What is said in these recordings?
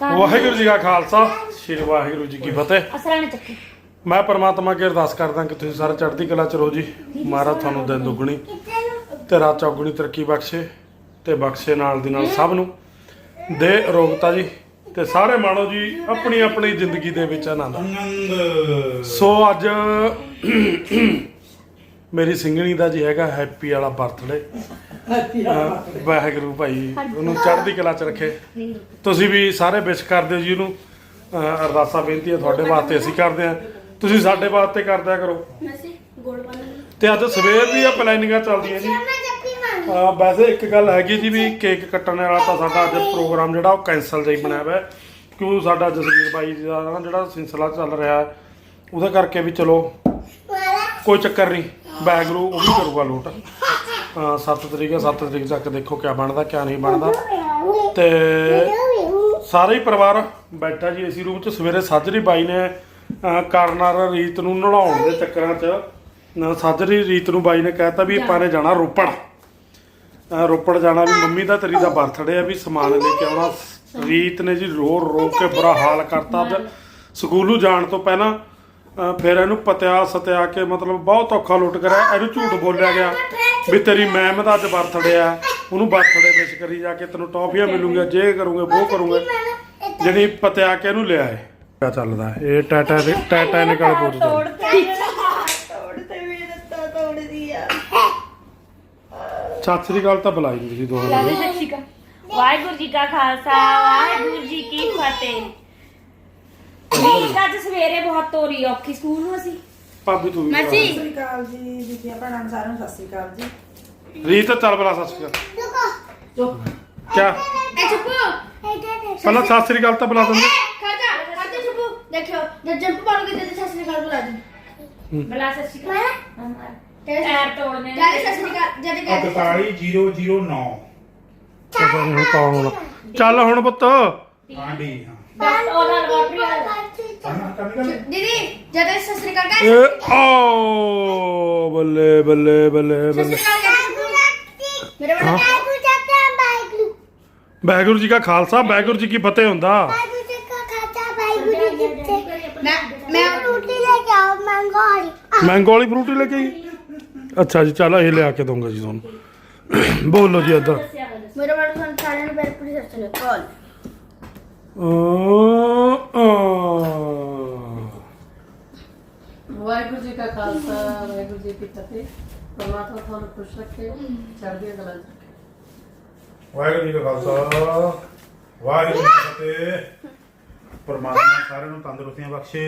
ਵਾਹਿਗੁਰੂ ਜੀ ਕਾ ਖਾਲਸਾ ਸ੍ਰੀ ਵਾਹਿਗੁਰੂ ਜੀ ਕੀ ਫਤਿਹ। ਅਸਰਾਂ ਨੇ ਚੱਕੀ। ਮੈਂ ਪਰਮਾਤਮਾ ਅੱਗੇ ਅਰਦਾਸ ਕਰਦਾ ਕਿ ਤੁਸੀਂ ਸਾਰੇ ਚੜ੍ਹਦੀ ਕਲਾ ਚ ਰਹੋ ਜੀ। ਮਹਾਰਾਜ ਤੁਹਾਨੂੰ ਦਿਨ ਦੁੱਗਣੀ ਤੇ ਰਾਤ ਚੌਗੁਣੀ ਤਰੱਕੀ ਬਖਸ਼ੇ ਤੇ ਬਖਸ਼ੇ ਨਾਲ ਦੀ ਨਾਲ ਸਭ ਨੂੰ। ਦੇ ਅਰੋਗਤਾ ਜੀ ਤੇ ਸਾਰੇ ਮਾਣੋ ਜੀ ਆਪਣੀ ਆਪਣੀ ਜ਼ਿੰਦਗੀ ਦੇ ਵਿੱਚ ਆਨੰਦ। ਆਨੰਦ। ਸੋ ਅੱਜ ਮੇਰੀ ਸਿੰਘਣੀ ਦਾ ਜੀ ਹੈਗਾ ਹੈਪੀ ਵਾਲਾ ਬਰਥਡੇ। ਵਾਹਿਗੁਰੂ ਭਾਈ ਉਹਨੂੰ ਚੜ੍ਹਦੀ ਕਲਾ ਚ ਰੱਖੇ। ਤੁਸੀਂ ਵੀ ਸਾਰੇ ਵਿਸ਼ ਕਰਦੇ ਹੋ ਜੀ ਉਹਨੂੰ। ਅਰਦਾਸਾਂ ਬੇਨਤੀਆਂ ਤੁਹਾਡੇ ਵਾਸਤੇ ਅਸੀਂ ਕਰਦੇ ਹਾਂ। ਤੁਸੀਂ ਸਾਡੇ ਵਾਸਤੇ ਕਰਦਿਆ ਕਰੋ। ਤੇ ਅੱਜ ਸਵੇਰ ਦੀਆਂ ਪਲੈਨਿੰਗਾਂ ਚੱਲਦੀਆਂ ਜੀ। ਅਹ ਵੈਸੇ ਇੱਕ ਗੱਲ ਹੈਗੀ ਜੀ ਵੀ ਕੇਕ ਕੱਟਣ ਵਾਲਾ ਤਾਂ ਸਾਡਾ ਅੱਜ ਪ੍ਰੋਗਰਾਮ ਜਿਹੜਾ ਉਹ ਕੈਨਸਲ ਹੀ ਬਣਿਆ ਹੋਇਆ ਹੈ। ਕਿਉਂ ਸਾਡਾ ਜਸਵੀਰ ਬਾਈ ਜੀ ਦਾ ਜਿਹੜਾ ਸਿਲਸਿਲਾ ਚੱਲ ਰਿਹਾ ਹੈ, ਉਹਦੇ ਕਰਕੇ ਵੀ ਚਲੋ ਕੋਈ ਚੱਕਰ ਨਹੀਂ। ਵਾਹਿਗੁਰੂ ਉਹ ਵੀ ਕਰੂਗਾ ਲੋਟ 7 ਤਰੀਕ ਹੈ 7 ਤਰੀਕ ਤੱਕ ਦੇਖੋ ਕਿਆ ਬਣਦਾ ਕਿਆ ਨਹੀਂ ਬਣਦਾ। ਤੇ ਸਾਰੇ ਹੀ ਪਰਿਵਾਰ ਬੈਠਾ ਜੀ ਏਸੀ ਰੂਮ 'ਚ ਸਵੇਰੇ ਸਾਜਰੀ ਬਾਈ ਨੇ ਅਹ, ਕਰਨਾਰ ਰੀਤ ਨੂੰ ਨਲਾਉਣ ਦੇ ਚੱਕਰਾਂ 'ਚ ਸਾਜਰੀ ਰੀਤ ਨੂੰ ਬਾਈ ਨੇ ਕਹਿਤਾ ਵੀ ਆਪਾਂ ਨੇ ਜਾਣਾ ਰੋਪੜ। ਰੋਪੜ ਜਾਣਾ ਵੀ ਮੰਮੀ ਦਾ ਤੇਰੀ ਦਾ ਬਰਥਡੇ ਆ ਵੀ ਸਮਾਨ ਲੈ ਕੇ ਆਉਣਾ। ਰੀਤ ਨੇ ਜੀ ਰੋ ਰੋ ਕੇ ਬੁਰਾ ਹਾਲ ਕਰਤਾ ਸਕੂਲੋਂ ਜਾਣ ਤੋਂ ਪਹਿਲਾਂ ਫਿਰ ਇਹਨੂੰ ਪਤਿਆ ਸਤਿਆ ਕੇ ਮਤਲਬ ਬਹੁਤ ਔਖਾ ਲੁੱਟ ਕਰਿਆ ਇਹਨੂੰ ਝੂਠ ਬੋਲਿਆ ਗਿਆ ਵੀ ਤੇਰੀ ਮੈਮ ਦਾ ਅੱਜ ਬਰਥਡੇ ਆ ਉਹਨੂੰ ਬਰਥਡੇ ਵਿਸ਼ ਕਰੀ ਜਾ ਕੇ ਤੈਨੂੰ ਟੌਫੀਆਂ ਮਿਲੂਗੀਆਂ ਜੇ ਕਰੂੰਗੇ ਉਹ ਕਰੂੰਗੇ। ਜਿਹੜੀ ਪਤਿਆ ਕੇ ਇਹਨੂੰ ਲਿਆ ਕਿਆ ਚੱਲਦਾ? ਇਹ ਟਾਟਾ ਦੇ ਟਾਟਾ ਨਿਕਲ ਪੁੱਜ ਤੋੜ ਤੇ ਤੋੜਤੇ। ਵੀ ਦਿੱਤਾ ਤੋੜਦੀ ਆ। ਸਤਿ ਸ੍ਰੀ ਅਕਾਲ ਤਾਂ ਬੁਲਾਈ ਨਹੀਂ ਸੀ ਦੋ ਲਾਦੇ ਵਾਰੀ। ਸਤਿ ਸ਼੍ਰੀ ਅਕਾਲ। ਵਾਹਿਗੁਰੂ ਜੀ ਕਾ ਖਾਲਸਾ ਵਾਹਿਗੁਰੂ ਜੀ ਕੀ ਫਤਿਹ। ਰੀਤ ਅੱਜ ਸਵੇਰੇ ਬਹੁਤ ਤੋਰੀ ਔਖੀ ਸਕੂਲ ਨੂੰ ਅਸੀਂ। ਭਾਬੀ ਤੂੰ ਵੀ ਬੁਲਾ। ਮਾਸੀ। ਸਤਿ ਸ੍ਰੀ ਅਕਾਲ ਜੀ ਬੀਬੀਆਂ ਭੈਣਾਂ ਨੂੰ ਸਾਰਿਆਂ ਨੂੰ ਸਤਿ ਸ੍ਰੀ ਅਕਾਲ ਜੀ। ਰੀਤ ਚੱਲ ਬੁਲਾ ਸਤਿ ਸ੍ਰੀ ਅਕਾਲ। ਚੁੱਪ ਕਿਆ? ਐ ਚੁੱਪ ਪਹਿਲਾਂ ਸਤਿ ਸ੍ਰੀ ਅਕਾਲ ਤਾਂ ਬੁਲਾ ਦਿੰਦੇ। ਖਾਤਾ ਖਾਤੇ ਚੁੱਪੋ। ਦੇਖਿਓ ਜਦ ਜੰਪ ਮਾਰੋਗੇ ਤੇ ਸਤਿ ਸ੍ਰੀ ਅਕਾਲ ਬੁਲਾ ਦੀ ਬਲਾ ਸਤਿ ਸ਼੍ਰੀ ਅਕਾਲ। ਪੈਰ ਤੋੜਨੇ ਨੇ। ਸਤਿ ਸ੍ਰੀ ਅਕਾਲ ਜਦ ਗਾਲੀ 48009 ਪਤਾ ਨਹੀਂ ਹੁਣ ਕੌਣ ਹੋਣਾ। ਚੱਲ ਹੁਣ ਪੁੱਤ। ਆਂਡੀ ਹਾਂ। ਡਾਕਟਰ ਉਹਦਾ ਲੈਬੋਰਟਰੀ ਵਾਲਾ ਕਰਨਾ ਕਰਨੀ ਗੱਲ ਦੀਦੀ ਜਦ ਸਤਿ ਸ੍ਰੀ ਅਕਾਲ ਏ ਗਾਇਸ ਓ ਬੱਲੇ ਬੱਲੇ ਬੱਲੇ ਸਤਿ ਬੱਲੇ ਸ੍ਰੀ ਅਕਾਲ ਗਾਇਸ ਮੇਰੇ ਵੱਲ ਹਾਂ। ਵਾਹਿਗੁਰੂ ਜੀ ਕਾ ਖਾਲਸਾ ਵਾਹਿਗੁਰੂ ਜੀ ਕੀ ਫਤਿਹ ਹੁੰਦਾ ਵਾਹਿਗੁਰੂ ਜੀ ਕਾ ਖਾਲਸਾ ਵਾਹਿਗੁਰੂ ਜੀ ਕੀ ਫਤਿਹ ਮੈਂ ਮੈਂ ਰੋਟੀ ਲੈ ਕੇ ਆਉ ਮੰਗੋੜੀ ਮੈਂਗੋ ਵਾਲੀ ਫਰੂਟੀ ਲੈ ਕੇ ਆਈ ਅੱਛਾ ਜੀ ਚੱਲ ਇਹ ਲਿਆ ਕੇ ਦਊਂਗਾ ਜੀ ਤੁਹਾਨੂੰ ਬੋਲੋ ਜੀ ਇੱਧਰ ਮੇਰੇ ਵੱਲ ਸਾਰਿਆਂ ਨੂੰ ਬੈਰ ਪੂਰੀ। ਵਾਹਿਗੁਰੂ ਜੀ ਕਾ ਖਾਲਸਾ ਵਾਹਿਗੁਰੂ ਜੀ ਕੀ ਫਤਿਹ। ਪਰਮਾਤਮਾ ਤੁਹਾਨੂੰ ਖੁਸ਼ ਰੱਖੇ ਚੜ੍ਹਦੀਆਂ ਕਲਾ ਚ ਰੱਖੇ। ਵਾਹਿਗੁਰੂ ਜੀ ਕਾ ਖਾਲਸਾ ਵਾਹਿਗੁਰੂ ਜੀ ਕੀ ਫਤਿਹ। ਪਰਮਾਤਮਾ ਸਾਰਿਆਂ ਨੂੰ ਤੰਦਰੁਸਤੀਆਂ ਬਖਸ਼ੇ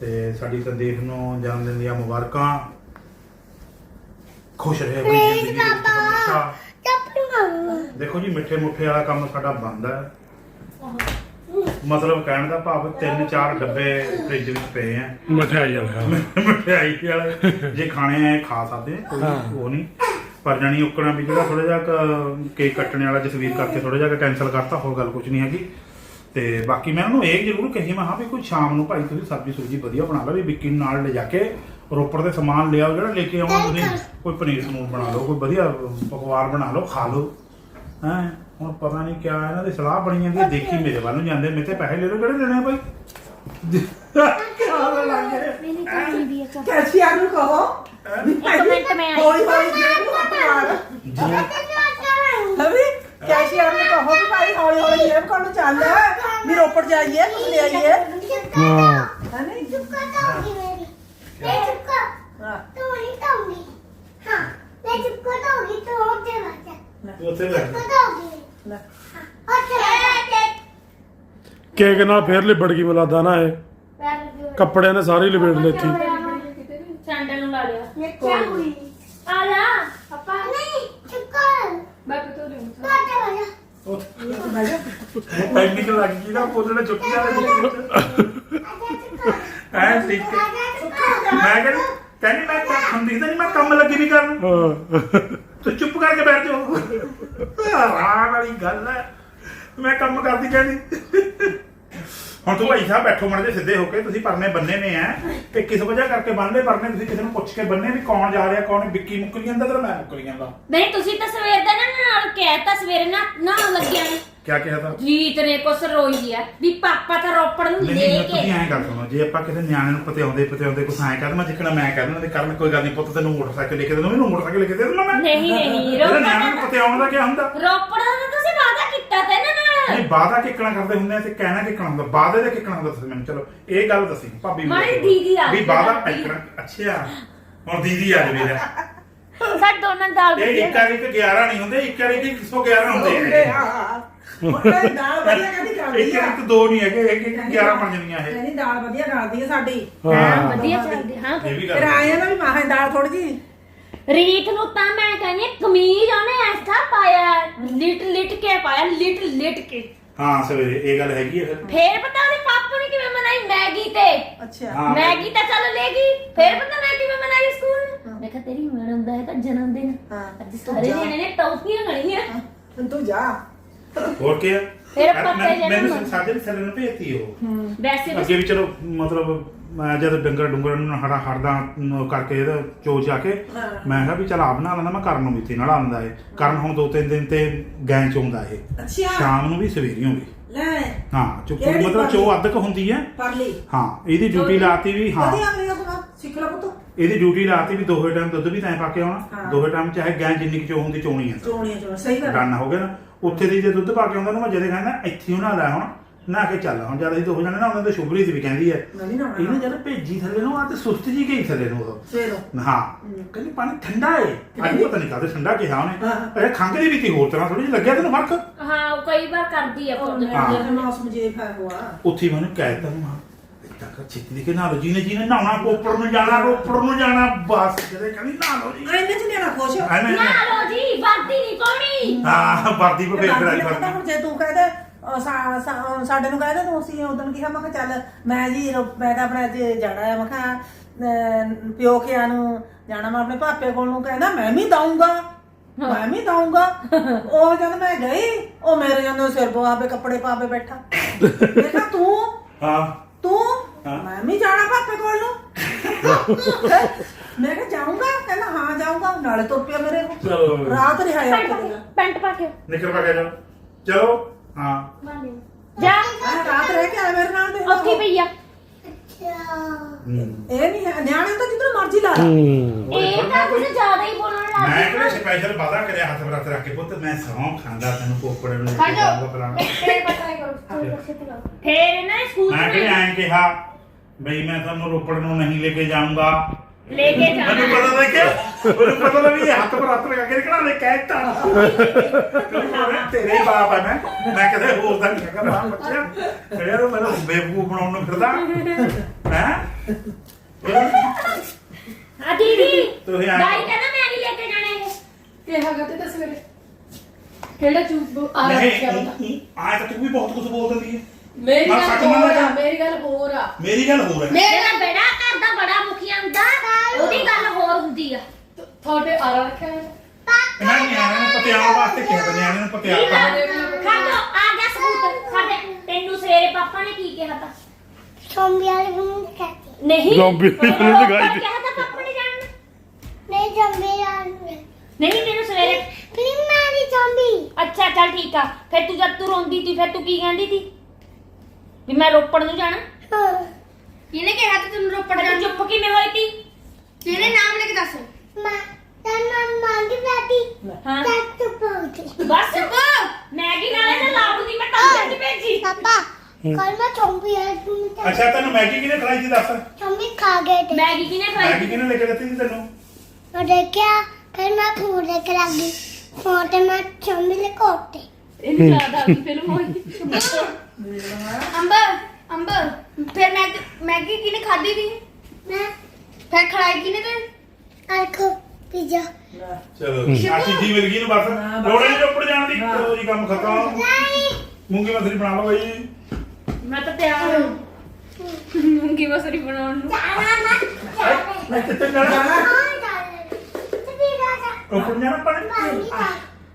ਤੇ ਸਾਡੀ ਸੰਦੀਪ ਨੂੰ ਜਨਮ ਦਿਨ ਦੀਆਂ ਮੁਬਾਰਕਾਂ। ਖੁਸ਼ ਰਹੇ ਆਪਣੀ ਜ਼ਿੰਦਗੀ ਦੇ ਵਿੱਚ ਹਮੇਸ਼ਾ। ਦੇਖੋ ਜੀ ਮਿੱਠੇ ਮੁੱਠੇ ਵਾਲਾ ਕੰਮ ਸਾਡਾ ਬੰਦ ਹੈ। ਮਤਲਬ ਕਹਿਣ ਦਾ ਭਾਵ ਤਿੰਨ ਚਾਰ ਡੱਬੇ ਫ੍ਰਿਜ ਵਿੱਚ ਪਏ ਆ। ਮਠਿਆਈ ਵਾਲਾ। ਮਠਿਆਈ ਵਾਲੇ। ਜੇ ਖਾਣੇ ਆ ਖਾ ਸਕਦੇ ਆ, ਕੋਈ ਉਹ ਨਹੀਂ। ਪਰ ਜਾਨੀ ਉਕਣਾ ਵੀ ਜਿਹੜਾ ਥੋੜਾ ਜਿਹਾ ਕ- ਕੇਕ ਕੱਟਣੇ ਵਾਲਾ ਜਸਵੀਰ ਕਰਕੇ ਥੋੜਾ ਜਿਹਾ ਕੈਨਸਲ ਕਰਤਾ ਹੋਰ ਗੱਲ ਕੁਝ ਨਹੀਂ ਹੈਗੀ। ਤੇ ਬਾਕੀ ਮੈਂ ਉਹਨੂੰ ਇਹ ਜ਼ਰੂਰ ਕਹੀ ਮੈਂ ਹਾਂ ਵੀ ਕੋਈ ਸ਼ਾਮ ਨੂੰ ਭਾਈ ਤੁਸੀਂ ਸਬਜ਼ੀ ਸੁਬਜ਼ੀ ਵਧੀਆ ਬਣਾ ਲਓ ਵੀ ਵਿੱਕੀ ਨੂੰ ਨਾਲ ਲੈ ਜਾ ਕੇ ਰੋਪੜ ਦੇ ਸਮਾਨ ਲਿਆਓ ਜਿਹੜਾ ਲੈ ਕੇ ਆਉਣਾ ਤੁਸੀਂ। ਕੋਈ ਪਨੀਰ ਸਮੂਰ ਬਣਾ ਲਓ ਕੋਈ ਵਧੀਆ ਪਕਵਾਨ ਬਣਾ ਲਓ ਖਾ ਲਓ। ਹੈ। ਹੁਣ ਪਤਾ ਨਹੀਂ ਕਿਆ ਇਹਨਾਂ ਦੀ ਸਲਾਹ ਬਣੀ ਜਾਂਦੀ ਹੈ ਦੇਖੀ ਮੇਰੇ ਵੱਲ ਨੂੰ ਜਾਂਦੇ ਮੇਰੇ ਤੇ ਪੈਸੇ ਲੈ ਲਓ ਕਿਹੜੇ ਲੈਣੇ ਆ ਭਾਈ ਕਿਆ ਲੱਗ। ਗਿਆ ਕੈਸ਼ੀਅਰ ਨੂੰ ਕਹੋ? ਮਿੰਟ ਮੈਂ ਆਈ। ਹੌਲੀ ਹੌਲੀ ਜੇਬ ਨੂੰ ਹੱਥ ਮਾਰ ਹਵੀ ਕੈਸ਼ੀਅਰ ਨੂੰ ਕਹੋ ਕਿ ਭਾਈ ਹੌਲੀ ਹੌਲੀ ਜੇਬ ਕੋਲ ਨੂੰ ਚੱਲ ਵੀ ਰੋਪੜ ਜਾਈਏ ਕੁਝ ਲੈ ਆਈਏ। ਹਾਂ। ਹੈ? ਨਹੀਂ ਚੁੱਕਾ ਤਾਉਂਗੀ ਮੇਰੀ। ਮੈਂ ਚੁੱਕਾ ਹਾਂ। ਤੂੰ ਨਹੀਂ ਤਾਉਂਗੀ ਹਾਂ। ਮੈਂ ਚੁੱਕਾ ਤਾਉਂਗੀ ਤੂੰ ਉੱਥੇ ਬੈਠ ਉੱਥੇ ਲੱਗ ਚੁੱਕਾ ਤਾਉਂਗੀ ਲੈ। ਕੇਕ ਨਾਲ ਫੇਰ ਲਿਬੜ ਗਈ ਮਿਲਾਦਾ ਨਾ ਇਹ। ਕੱਪੜਿਆਂ ਨੇ ਸਾਰੇ ਲਿਬੇੜ ਲੈਤੀ। ਸੈਂਡਲ ਨੂੰ ਲਾ ਲਿਆ। ਆ ਜਾ। ਪਾਪਾ। ਨਹੀਂ ਚੁੱਕਾ ਬਾਪੂ ਤੋਂ ਬੈਠ ਟੈਕਨੀਕਲ ਲੱਗ ਗਈ ਨਾ ਪੋਲਣੇ ਚੁੱਕੀ ਜਾਂਦੇ ਐ ਠੀਕ ਹੈ ਮੈਂ ਕਹਿੰਦੀ ਕਹਿੰਦੀ ਮੈਂ ਤਾਂ ਖੰਦੀ ਤਾਂ ਨਹੀਂ ਮੈਂ ਕੰਮ ਲੱਗੀ ਵੀ ਕਰਨ। ਹਾਂ। ਤੂੰ ਚੁੱਪ ਕਰਕੇ ਬੈਠ ਜਾ। ਆਰਾਮ ਵਾਲੀ ਗੱਲ ਹੈ। ਮੈਂ ਕੰਮ ਕਰਦੀ ਕਹਿੰਦੀ। ਹੁਣ ਤੂੰ ਭਾਈ ਸਾਹਿਬ ਬੈਠੋ ਜੇ ਸਿੱਧੇ ਹੋ ਕੇ ਤੁਸੀਂ ਪਰਨੇ ਬੰਨੇ ਨੇ ਆ ਤੇ ਕਿਸ ਵਜ੍ਹਾ ਕਰਕੇ ਬੰਨਦੇ ਪਰਨੇ ਤੁਸੀਂ ਕਿਸੇ ਨੂੰ ਪੁੱਛ ਕੇ ਬੰਨੇ ਵੀ ਕੌਣ ਜਾ ਰਿਹਾ ਕੌਣ ਵਿੱਕੀ ਮੁੱਕਰੀ ਜਾਂਦਾ ਤੇ ਮੈਂ ਮੁੱਕਰੀ ਜਾਂਦਾ। ਨਹੀਂ ਤੁਸੀਂ ਤਾਂ ਸਵੇਰ ਦਾ ਨਾ ਨਾਲ ਕਹਿਤਾ ਸਵੇਰੇ ਨਾ ਨਾ ਲੱਗਿਆ ਨੇ। ਕਿਆ ਕਿਹਾ ਤਾਂ? ਜੀਤ ਨੇ ਕੁਛ ਰੋਈ ਆ ਵੀ ਪਾਪਾ ਤਾਂ ਰੋਪੜ ਨੂੰ ਲੈ ਨਹੀਂ ਕੇ ਤੁਸੀਂ ਐਂ ਕਰ ਸੁਣੋ ਜੇ ਆਪਾਂ ਕਿਸੇ ਨਿਆਣੇ ਨੂੰ ਪਤਿਆਉਂਦੇ ਪਤਿਆਉਂਦੇ ਕੁਛ ਐਂ ਮੈਂ ਜਿੱਕਣਾ ਮੈਂ ਕਹਿ ਦਿੰਦਾ ਤੇ ਕਰਨ ਕੋਈ ਗੱਲ ਨਹੀਂ ਪੁੱਤ ਤੈਨੂੰ ਮੋਟਰਸਾਈਕਲ ਲੈ ਕੇ ਦੇਣਾ ਮੈਨੂੰ ਮੋਟਰਸਾਈਕਲ ਲੈ ਕੇ ਦੇ ਦੇਣਾ ਮੈਂ। ਨਹੀਂ ਨਹੀਂ ਰੋਪੜ ਨਿਆਣੇ ਨੂੰ ਪਤਿਆਉਣ ਦਾ ਕੀ ਹੁੰਦਾ? ਰੋਪੜ ਦਾ ਤਾਂ ਤੁਸੀਂ ਵਾਅਦਾ ਕੀਤਾ ਤੇ ਨਾਲ ਨਹੀਂ ਬਾਦਾ ਕਿੱਕਣਾ ਕਰਦੇ ਹੁੰਦੇ ਆ ਤੇ ਕਹਿਣਾ ਕਿੱਕਣਾ ਹੁੰਦਾ ਬਾਦੇ ਦਾ ਕਿੱਕਣਾ ਹੁੰਦਾ ਤੁਸੀਂ ਮੈਨੂੰ ਚਲੋ ਇਹ ਗੱਲ ਦੱਸੀ ਭਾਬੀ ਨੂੰ ਮਾੜੀ। ਦੀਦੀ ਆ ਵੀ ਗਈ। ਕਿੱਕਣਾ ਅੱਛਾ ਹੁਣ ਦੀਦੀ ਆ ਜਵੇ ਲੈ ਸਾਡੇ ਦੋਨਾਂ ਦੀ ਦਾਲ ਇਹ ਇੱਕ ਵਾਰੀ ਤੇ 11 ਨਹੀਂ ਹੁੰਦੇ ਇੱਕ ਵਾਰੀ ਤੇ 111 ਹੁੰਦੇ ਹੁੰਦੇ ਆ ਆ ਉਹਨੇ ਦਾਲ ਵਧੀਆ ਕਹਿੰਦੀ ਕਰਦੀ ਇੱਕ ਆ। ਤੇ ਦੋ ਨਹੀਂ ਹੈਗੇ ਇੱਕ ਇੱਕ 11 ਬਣ ਜਾਂਦੀਆਂ ਇਹ। ਕਹਿੰਦੀ ਦਾਲ ਵਧੀਆ ਕਰਦੀ ਆ ਸਾਡੀ। ਹਾਂ। ਵਧੀਆ ਚੱਲਦੀ ਹਾਂ ਇਹ ਵੀ ਫਿਰ ਗੱਲ ਆਏ ਆ ਨਾ ਵੀ ਮਾਹਾਂ ਦੀ ਦਾਲ ਥੋੜੀ ਜੀ ਰੀਤ ਨੂੰ ਤਾਂ ਮੈਂ ਕਹਿੰਦੀ ਹਾਂ, ਕਮੀਜ਼ ਉਹਨੇ ਐਸਾ ਪਾਇਆ ਲਿਟ ਲਿਟ ਕੇ ਪਾਇਆ ਲਿਟ ਲਿਟ ਕੇ। ਹਾਂ ਸਵੇਰੇ ਇਹ ਗੱਲ ਹੈਗੀ ਹੈ ਫਿਰ। ਫੇਰ ਪਤਾ ਉਹਦੇ ਪਾਪਾ ਨੇ ਕਿਵੇਂ ਮਨਾਈ? ਮੈਗੀ ਤੇ। ਅੱਛਾ। ਹਾਂ ਮੈਗੀ ਤਾਂ ਚੱਲ ਲੈ ਗਈ। ਫੇਰ ਪਤਾ ਮੈਂ ਕਿਵੇਂ ਮਨਾਈ ਸਕੂਲ ਮੈਂ ਕਿਹਾ ਤੇਰੀ ਮੈਡਮ ਦਾ ਹੈ ਤਾਂ ਜਨਮ ਦਿਨ। ਹਾਂ। ਅੱਜ ਸਾਰੇ ਜਣੇ ਨੇ ਟੌਫੀਆਂ ਗਣੀਆਂ ਹੁਣ ਤੂੰ ਜਾ। ਹੋਰ ਕੀ ਆ? ਫਿਰ ਮੈਂ- ਪੱਤੇ ਜਿਹੇ ਮੈਨੂੰ ਨੂੰ- ਸਾਡੇ ਥੱਲੇ ਨੂੰ ਭੇਜਤੀ ਉਹ। ਵੈਸੇ ਵੀ ਅੱਗੇ ਵੀ ਚਲੋ ਮਤਲਬ ਮੈਂ ਜਦ ਡੰਗਰ ਡੁੰਗਰ ਨੂੰ ਹੜਾ ਹੜਦਾ ਨੂੰ ਕਰਕੇ ਇਹਦਾ ਚੋ ਜਾ ਕੇ ਹਾਂ। ਮੈਂ ਕਿਹਾ ਵੀ ਚਲ ਆ ਬਣਾ ਲੈਂਦਾ ਮੈਂ ਕਰਨ ਨੂੰ ਵੀ ਤੇ ਨਾਲ ਆਉਂਦਾ ਏ ਕਰਨ ਹੁਣ ਦੋ ਤਿੰਨ ਦਿਨ ਤੇ ਗੈਂ ਚ ਆਉਂਦਾ ਇਹ। ਅੱਛਾ। ਸ਼ਾਮ ਨੂੰ ਵੀ ਸਵੇਰੀਓਂ ਵੀ ਲੈ। ਹਾਂ ਕਿਹੜੀ ਮਤਲਬ ਚੋ ਵਾਲੀ? ਅੱਧ ਕੁ ਹੁੰਦੀ ਹੈ। ਲਈ ਹਾਂ ਇਹਦੀ ਡਿਊਟੀ ਲਾਤੀ ਵੀ ਹਾਂ। ਵਧੀਆ ਅਗਲੀ ਆਪਣਾ ਸਿੱਖ ਲਾ ਪੁੱਤ। ਇਹਦੀ ਡਿਊਟੀ ਲਾਤੀ ਵੀ ਦੋਹੇ ਟਾਈਮ ਦੁੱਧ ਵੀ ਤੈਂ ਪਾ ਕੇ ਆਉਣਾ। ਹਾਂ। ਦੋਹੇ ਟਾਈਮ ਚਾਹੇ ਗੈਂ ਜਿੰਨੀ ਕੁ ਚੋ ਹੁੰਦੀ ਚੋਣੀ ਹੈ ਚੋਣੀਆਂ ਚੋਣ ਸਹੀ ਗੱਲ ਡਨ ਹੋ ਗਿਆ ਨਾ। ਉੱਥੇ ਦੀ ਜੇ ਦੁੱਧ ਪਾ ਕੇ ਆਉਂਦਾ ਨਾ ਮੈਂ ਜਦੇ ਕਹਿੰਦਾ ਇੱਥੇ ਹੀ ਨਹਾ ਲੈ ਹੁਣ। ਨਹਾ ਕੇ ਚੱਲ ਹੁਣ ਜਦ ਅਸੀਂ ਦੋ ਜਣੇ ਨਾ ਉਹਨਾਂ ਦੇ ਸ਼ੁਭਰੀ ਵੀ ਕਹਿੰਦੀ ਹੈ। ਵੀ ਨਹਾਉਣਾ। ਇਹਨੇ ਜਦ ਭੇਜੀ ਥੱਲੇ ਨੂੰ ਆ ਤੇ ਸੁਸਤ ਜੀ ਗਈ ਥੱਲੇ ਨੂੰ ਉਹ। ਸਵੇਰੋਂ ਹਾਂ। ਕਹਿੰਦੀ ਪਾਣੀ ਠੰਡਾ ਏ। ਅੱਜ ਪਤਾ ਨਹੀਂ ਕਾਹਦੇ ਠੰਡਾ ਕਿਹਾ ਉਹਨੇ। ਹਾਂ। ਇਹ ਖੰਘ ਦੀ ਵੀ ਤੀ ਹੋਰ ਤਰ੍ਹਾਂ ਥੋੜੀ ਜਿਹੀ ਲੱਗਿਆ ਤੈਨੂੰ ਫ਼ਰਕ? ਹਾਂ ਉਹ ਕਈ ਵਾਰ ਕਰਦੀ ਆ ਪੁੱਤ। ਹਾਂ। ਜਿਹੜਾ ਮੌਸਮ ਜੇ ਫੈ ਹੋਆ। ਉੱਥੇ ਹੀ ਮੈਨੂੰ ਕਹਿ ਦਿੱਤਾ ਮੈਂ ਇੱਦਾਂ ਕਰ ਛੇਤੀ ਦੇ ਕੇ ਨਹਾ ਲਓ ਜਿਹਨੇ ਜਿਹਨੇ ਨਹਾਉਣਾ ਕੋਪੜ ਨੂੰ ਜਾਣਾ ਰੋਪੜ ਨੂੰ ਜਾਣਾ ਬਸ ਜਦੇ ਕਹਿੰਦੀ ਨਹਾ ਲਓ ਜੀ। ਐਨੇ ਚ ਨਿਆਣਾ ਖੁਸ਼। ਨਾ ਨਾ ਲੋ ਜੀ ਵਰਦੀ ਨਹੀਂ ਪਾਉਣੀ। ਹਾਂ ਵਰਦੀ ਪੇ ਫੇਰ ਕਰਾਈ ਨੇ ਪਤਾ ਫ਼ਰਕ ਸਾਡੇ ਨੂੰ ਕਹਦੇ ਤੂੰ ਅਸੀਂ ਉਦੋਂ ਕਿਹਾ ਮੈਂ ਕਿਹਾ ਚੱਲ ਮੈਂ ਜੀ ਰੋ- ਮੈਂ ਤਾਂ ਆਪਣੇ ਅੱਜ ਜਾਣਾ ਹੈ ਮੈਂ ਕਿਹਾ ਅਹ, ਪਿਓ ਕਿਆ ਨੂੰ ਜਾਣਾ ਮੈਂ ਆਪਣੇ ਪਾਪੇ ਕੋਲ ਨੂੰ ਕਹਿੰਦਾ ਮੈਂ ਵੀ ਦਊਂਗਾ ਮੈਂ ਵੀ ਦਊਂਗਾ। ਉਹ ਜਦ ਮੈਂ ਗਈ ਉਹ ਮੇਰੇ ਜਾਂਦੇ ਸਿਰ ਪਵਾ ਕੇ ਕੱਪੜੇ ਪਾ ਕੇ ਬੈਠਾ। ਮੈਂ ਕਿਹਾ ਤੂੰ? ਹਾਂ। ਤੂੰ। ਮੈਂ ਵੀ ਜਾਣਾ ਪਾਪੇ ਕੋਲ ਨੂੰ। ਮੈਂ ਕਿਹਾ ਜਾਊਂਗਾ? ਕਹਿੰਦਾ ਹਾਂ ਜਾਊਂਗਾ। ਨਾਲੇ ਤੁਰ ਪਿਆ ਮੇਰੇ ਕੋਲ। ਚਲੋ। ਰਾਤ ਰਿਹਾਇਆ ਪੈਂਟ ਪਾ ਕੇ ਪੈਂਟ ਪਾ ਕੇ ਨਿਕਲ ਪਾ ਕੇ ਜਾਓ ਚਲੋ। ਹਾਂ। ਜਾ। ਮੈਂ ਰਾਤ ਰਹਿ ਕੇ ਆਇਆ ਮੇਰੇ ਨਾਲ ਦੇ ਉੱਥੇ ਹੀ ਪਈ ਆ। ਇਹ ਨਹੀਂ ਹੈ। ਨਿਆਣੇ ਤਾਂ ਜਿੱਧਰ ਮਰਜ਼ੀ ਲਾ ਲਾ। ਇਹ ਤਾਂ ਕੁਝ ਜ਼ਿਆਦਾ ਹੀ ਬੋਲਣ ਲੱਗ ਮੈਂ ਗਈ ਕਿਹੜਾ ਸਪੈਸ਼ਲ ਵਾਦਾ ਕਰਿਆ ਹੱਥ ਬਰਾਤ ਰੱਖ ਕੇ ਪੁੱਤ? ਮੈਂ ਸੌਂ ਖਾਂਦਾ ਤੈਨੂੰ ਕੋਕੜੇ ਨੂੰ ਖੜ ਜਾ ਪਲਾਣਾ ਫੇਰ ਪਤਾ ਨਹੀਂ ਕਰੋ ਫੇਰ ਇਹਨਾਂ ਨੇ ਸਕੂਲ ਮੈਂ ਚ ਕਿਹੜਾ ਐਂ ਕਿਹਾ ਬਈ ਮੈਂ ਤੁਹਾਨੂੰ ਰੋਪੜ ਨੂੰ ਨਹੀਂ ਲੈ ਕੇ ਜਾਊਂਗਾ। ਲੈ ਕੇ ਮੈਨੂੰ ਜਾਣਾ ਪਤਾ ਲੱਗਿਆ ਮੈਨੂੰ ਪਤਾ ਲੱਗ ਵੀ ਇਹ ਹੱਥ ਬਰਾਤ ਰੱਖ ਕੇ ਨਿਕਣਾ ਨੇ ਕਹਿਤਾ ਤੇਰੇ ਹੀ ਬਾਪ ਹੈ ਮੈਂ ਮੈਂ ਕਦੇ ਹੋਰ ਦਾ ਨਹੀਂ ਹੈਗਾ ਬਾਪ ਬੱਚਿਆ ਯਾਰ ਮੈਨੂੰ ਬੇਵਕੂਫ ਬਣਾਉਣ ਨੂੰ ਫਿਰਦਾ। ਹੈ? ਆ ਦੀਦੀ ਤੁਸੀਂ ਐਂ ਦਾਈ। ਕਹਿੰਦਾ ਮੈਂ ਨਹੀਂ ਲੈ ਕੇ ਜਾਣਾ ਇਹ। ਕਿਹਾ ਗਾ ਤੇ ਸਵੇਰੇ ਕਿਹੜਾ ਚੂਪ ਆ ਰੱਖਿਆ ਬੰਦਾ ਨਹੀਂ ਆਏ ਤਾਂ ਤੂੰ ਵੀ ਬਹੁਤ ਕੁਝ ਬੋਲ ਦਿੰਦੀ ਹੈ। ਮੇਰੀ ਮੈਂ ਗੱਲ ਸੱਚ ਹੋਰ ਮੰਨਦਾ। ਆ ਮੇਰੀ ਗੱਲ ਹੋਰ ਆ। ਮੇਰੀ ਗੱਲ ਹੋਰ ਹੈ। ਮੇਰਾ ਬੜਾ ਘਰ ਦਾ ਬੜਾ ਮੁਖੀਆ ਹੁੰਦਾ ਉਹਦੀ ਗੱਲ ਹੋਰ ਹੁੰਦੀ ਆ। ਤੁ- ਤੁਹਾਡੇ ਆਰਾ ਰੱਖਿਆ ਹੋਇਆ। ਇਹਨਾਂ ਨਿਆਣਿਆਂ ਨੂੰ ਪਤਿਆਣ ਵਾਸਤੇ ਕਿਹਾ ਤਾਂ ਨਿਆਣਿਆਂ ਨੂੰ ਪਤਿਆਣ ਕਰਨਾ ਖਾਦੋ ਆ ਗਿਆ ਸਬੂਤ। ਸਾਡੇ ਤੈਨੂੰ ਸਵੇਰੇ ਪਾਪਾ ਨੇ ਕੀ ਕਿਹਾ ਤਾ? Zombie ਵਾਲੇ ਨੂੰ ਕਹਿੰਦੇ ਨਹੀਂ। ਜ਼ੋਂਬੀ ਦੀ ਤੈਨੂੰ ਫਿਲਮ ਦਿਖਾਈ ਉੱਪਰ ਦੀ। ਕਿਹਾ ਤਾਂ ਪਾਪਾ ਨੇ ਜਾਣ। ਨੂੰ। ਨਹੀਂ zombie ਵਾਲੇ ਨਹੀਂ। ਤੈਨੂੰ ਸਵੇਰੇ ਫਿਲਮ ਮਾਰੀ zombie ਅੱਛਾ ਚੱਲ ਠੀਕ ਆ। ਫਿਰ ਤੂੰ ਜਦ ਤੂੰ ਰੋਂਦੀ ਸੀ ਫਿਰ ਤੂੰ ਕੀ ਕਹਿੰਦੀ ਸੀ? ਵੀ ਮੈਂ ਰੋਪੜ ਨੂੰ ਜਾਣਾ? ਹਾਂ। ਕਿਹਨੇ ਕਿਹਾ ਤੇ ਤੈਨੂੰ ਰੋਪੜ ਜਾਣਾ। ਚੁੱਪ ਕਿਵੇਂ ਹੋਈ ਤੀ ਕਿਹਨੇ ਨਾਮ ਲੈ ਕੇ ਦੱਸ। ਮਾਂ ਤਾਂ ਮਾਂ ਦੀ ਦਾਦੀ ਹਾਂ। ਤਾਂ ਤੂੰ ਪਹੁੰਚੀ। ਬਸ ਮੈਗੀ ਨਾਲੇ ਤੇ ਲਾੜੂ ਦੀ ਮੈਂ ਟੰਗ ਚ ਭੇਜੀ? ਪਾਪਾ ਕੱਲ ਮੈਂ zombie ਵਾਲੇ ਨੂੰ ਤਾਂ ਅੱਛਾ ਤੈਨੂੰ ਮੈਗੀ ਕਿਹਨੇ ਖਿਲਾਈ ਸੀ ਦੱਸ? zombie ਖਾ ਗਏ ਤੇ। ਮੈਗੀ ਕਿਹਨੇ ਮੈਗੀ ਖਾਈ ਕਿਹਨੇ ਲੈ ਕੇ ਦਿੱਤੀ ਸੀ ਤੈਨੂੰ? ਮੈਂ ਦੇਖਿਆ ਫਿਰ ਮੈਂ ਫੋਨ ਦੇਖ ਲੱਗੀ ਫੋਨ ਤੇ ਮੈਂ zombie ਲੈ ਕੋਤੇ ਇਹਨੂੰ ਯਾਦ ਆ ਗਈ ਫਿਲਮ ਹੋਈ ਅੰਬਰ ਅੰਬਰ ਫਿਰ ਮੈਂ ਮੈਗੀ ਕਿਨੇ ਖਾਦੀ ਦੀ ਮੈਂ ਫਿਰ ਖੜਾਈ ਕਿਨੇ ਤੇ ਅਰਖੋ ਪੀਜ਼ਾ। ਚਲੋ ਆ ਚੀਜ਼ੀ ਮਿਲ ਗਈ ਨੂੰ ਬਸ। ਲੋੜੇ ਨਹੀਂ ਉੱਪਰ ਜਾਣ ਦੀ ਚਲੋ ਜੀ ਕੰਮ ਖਤਮ। ਨਹੀਂ। ਮੂੰਗੀ ਮਸਰੀ ਬਣਾ ਲਓ ਬਈ। ਮੈਂ ਤਾਂ ਤਿਆਰ ਹਾਂ। ਮੂੰਗੀ ਮਸਰੀ ਬਣਾਉਣ ਨੂੰ। ਜਾਣਾ ਨਾ ਮੈਂ ਕਿੱਥੇ ਜਾਣਾ? ਹਾਂ ਜਾਣਾ। ਤੇ ਵੀ ਜਾਣਾ ਰੋਪੜ ਜਾਣਾ ਦਾ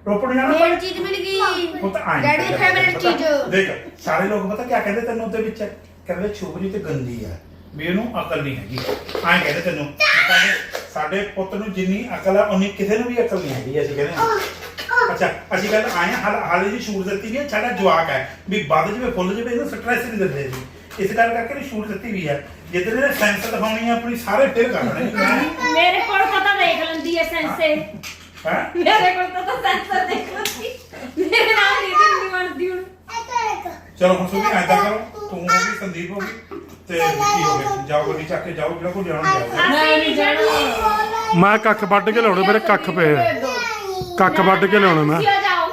ਰੋਪੜ ਜਾਣਾ ਮੇਨ ਪੜੇ ਚੀਜ਼ ਮਿਲ ਗਈ। ਉਹ ਤਾਂ ਆਏਂ ਫੇਵਰੇਟ ਪਤਾ- ਚੀਜ਼। ਦੇਖ ਸਾਰੇ ਲੋਕ ਪਤਾ ਕੀ ਕਹਿੰਦੇ ਤੈਨੂੰ ਉਹਦੇ ਵਿੱਚ? ਕਹਿੰਦੇ ਛੋਕਰੀ ਤੇ ਗੰਦੀ ਆ। ਵੀ ਇਹਨੂੰ ਅਕਲ ਨਹੀਂ ਹੈਗੀ। ਐਂ ਕਹਿੰਦੇ ਤੈਨੂੰ ਕਹਿੰਦੇ ਸਾਡੇ ਪੁੱਤ ਨੂੰ ਜਿੰਨੀ ਅਕਲ ਆ ਉਨੀ ਕਿਸੇ ਨੂੰ ਵੀ ਅਕਲ ਨਹੀਂ ਹੈਗੀ ਅਸੀਂ ਕਹਿੰਦੇ ਹਾਂ। ਅੱਛਾ ਅਸੀਂ ਕਹਿੰਦੇ ਆਏ ਹਾਂ ਹਾਲ- ਹਾਲੇ ਜੀ ਸ਼ੂਟ ਦਿੱਤੀ ਵੀ ਹੈ ਸਾਡਾ ਜਵਾਕ ਹੈ। ਵੀ ਵੱਧ ਜਵੇ ਫੁੱਲ ਜਵੇ ਇਹਨੂੰ ਸਟ੍ਰੈਸ ਨਹੀਂ ਦਿੰਦੇ ਜੀ। ਇਸ ਗੱਲ ਕਰਕੇ ਵੀ ਸ਼ੂਟ ਦਿੱਤੀ ਵੀ ਹੈ। ਜਿੱਦਣ ਇਹਨੇ ਸੈਂਸ ਦਿਖਾਉਣੀ ਹੈ ਆਪਣੀ ਸਾਰੇ ਫਿਰ ਕਰਨੇ ਮੇਰੇ ਕੋਲ ਪਤਾ ਦੇਖ ਲੈਂਦੀ ਐ ਸੈਂਸੇ ਹੈ? ਮੇਰੇ ਕੋਲ ਤਾਂ ਸੈਂਸਰ ਦੇਖ ਲੈਂਦੀ। ਮੇਰੇ ਨਾਲ ਨਹੀਂ ਦਿੰਦੀ ਬਣਦੀ ਹੁਣ। ਚਲੋ ਹੁਣ ਸੁਣੀ ਐਂਦਾ ਕਰੋ। ਤੂੰ ਹੋ ਗਈ ਸੰਦੀਪ ਹੋ ਗਈ। ਤੇ ਕੀ ਹੋ ਗਿਆ? ਜਾਓ ਗੱਡੀ ਚੱਕ ਕੇ ਜਾਓ ਜਿਹੜਾ ਕੋਈ ਲਿਆਉਣ ਜਾਓ ਮੈਂ ਨਹੀਂ ਜਾਣਾ। ਮੈਂ ਕੱਖ ਵੱਢ ਕੇ ਲਿਆਉਣੇ ਮੇਰੇ ਕੱਖ ਪਏ ਆ। ਕੱਖ ਵੱਢ ਕੇ ਲਿਆਉਣੇ ਮੈਂ। ਤੁਸੀਂ ਆ ਜਾਓ।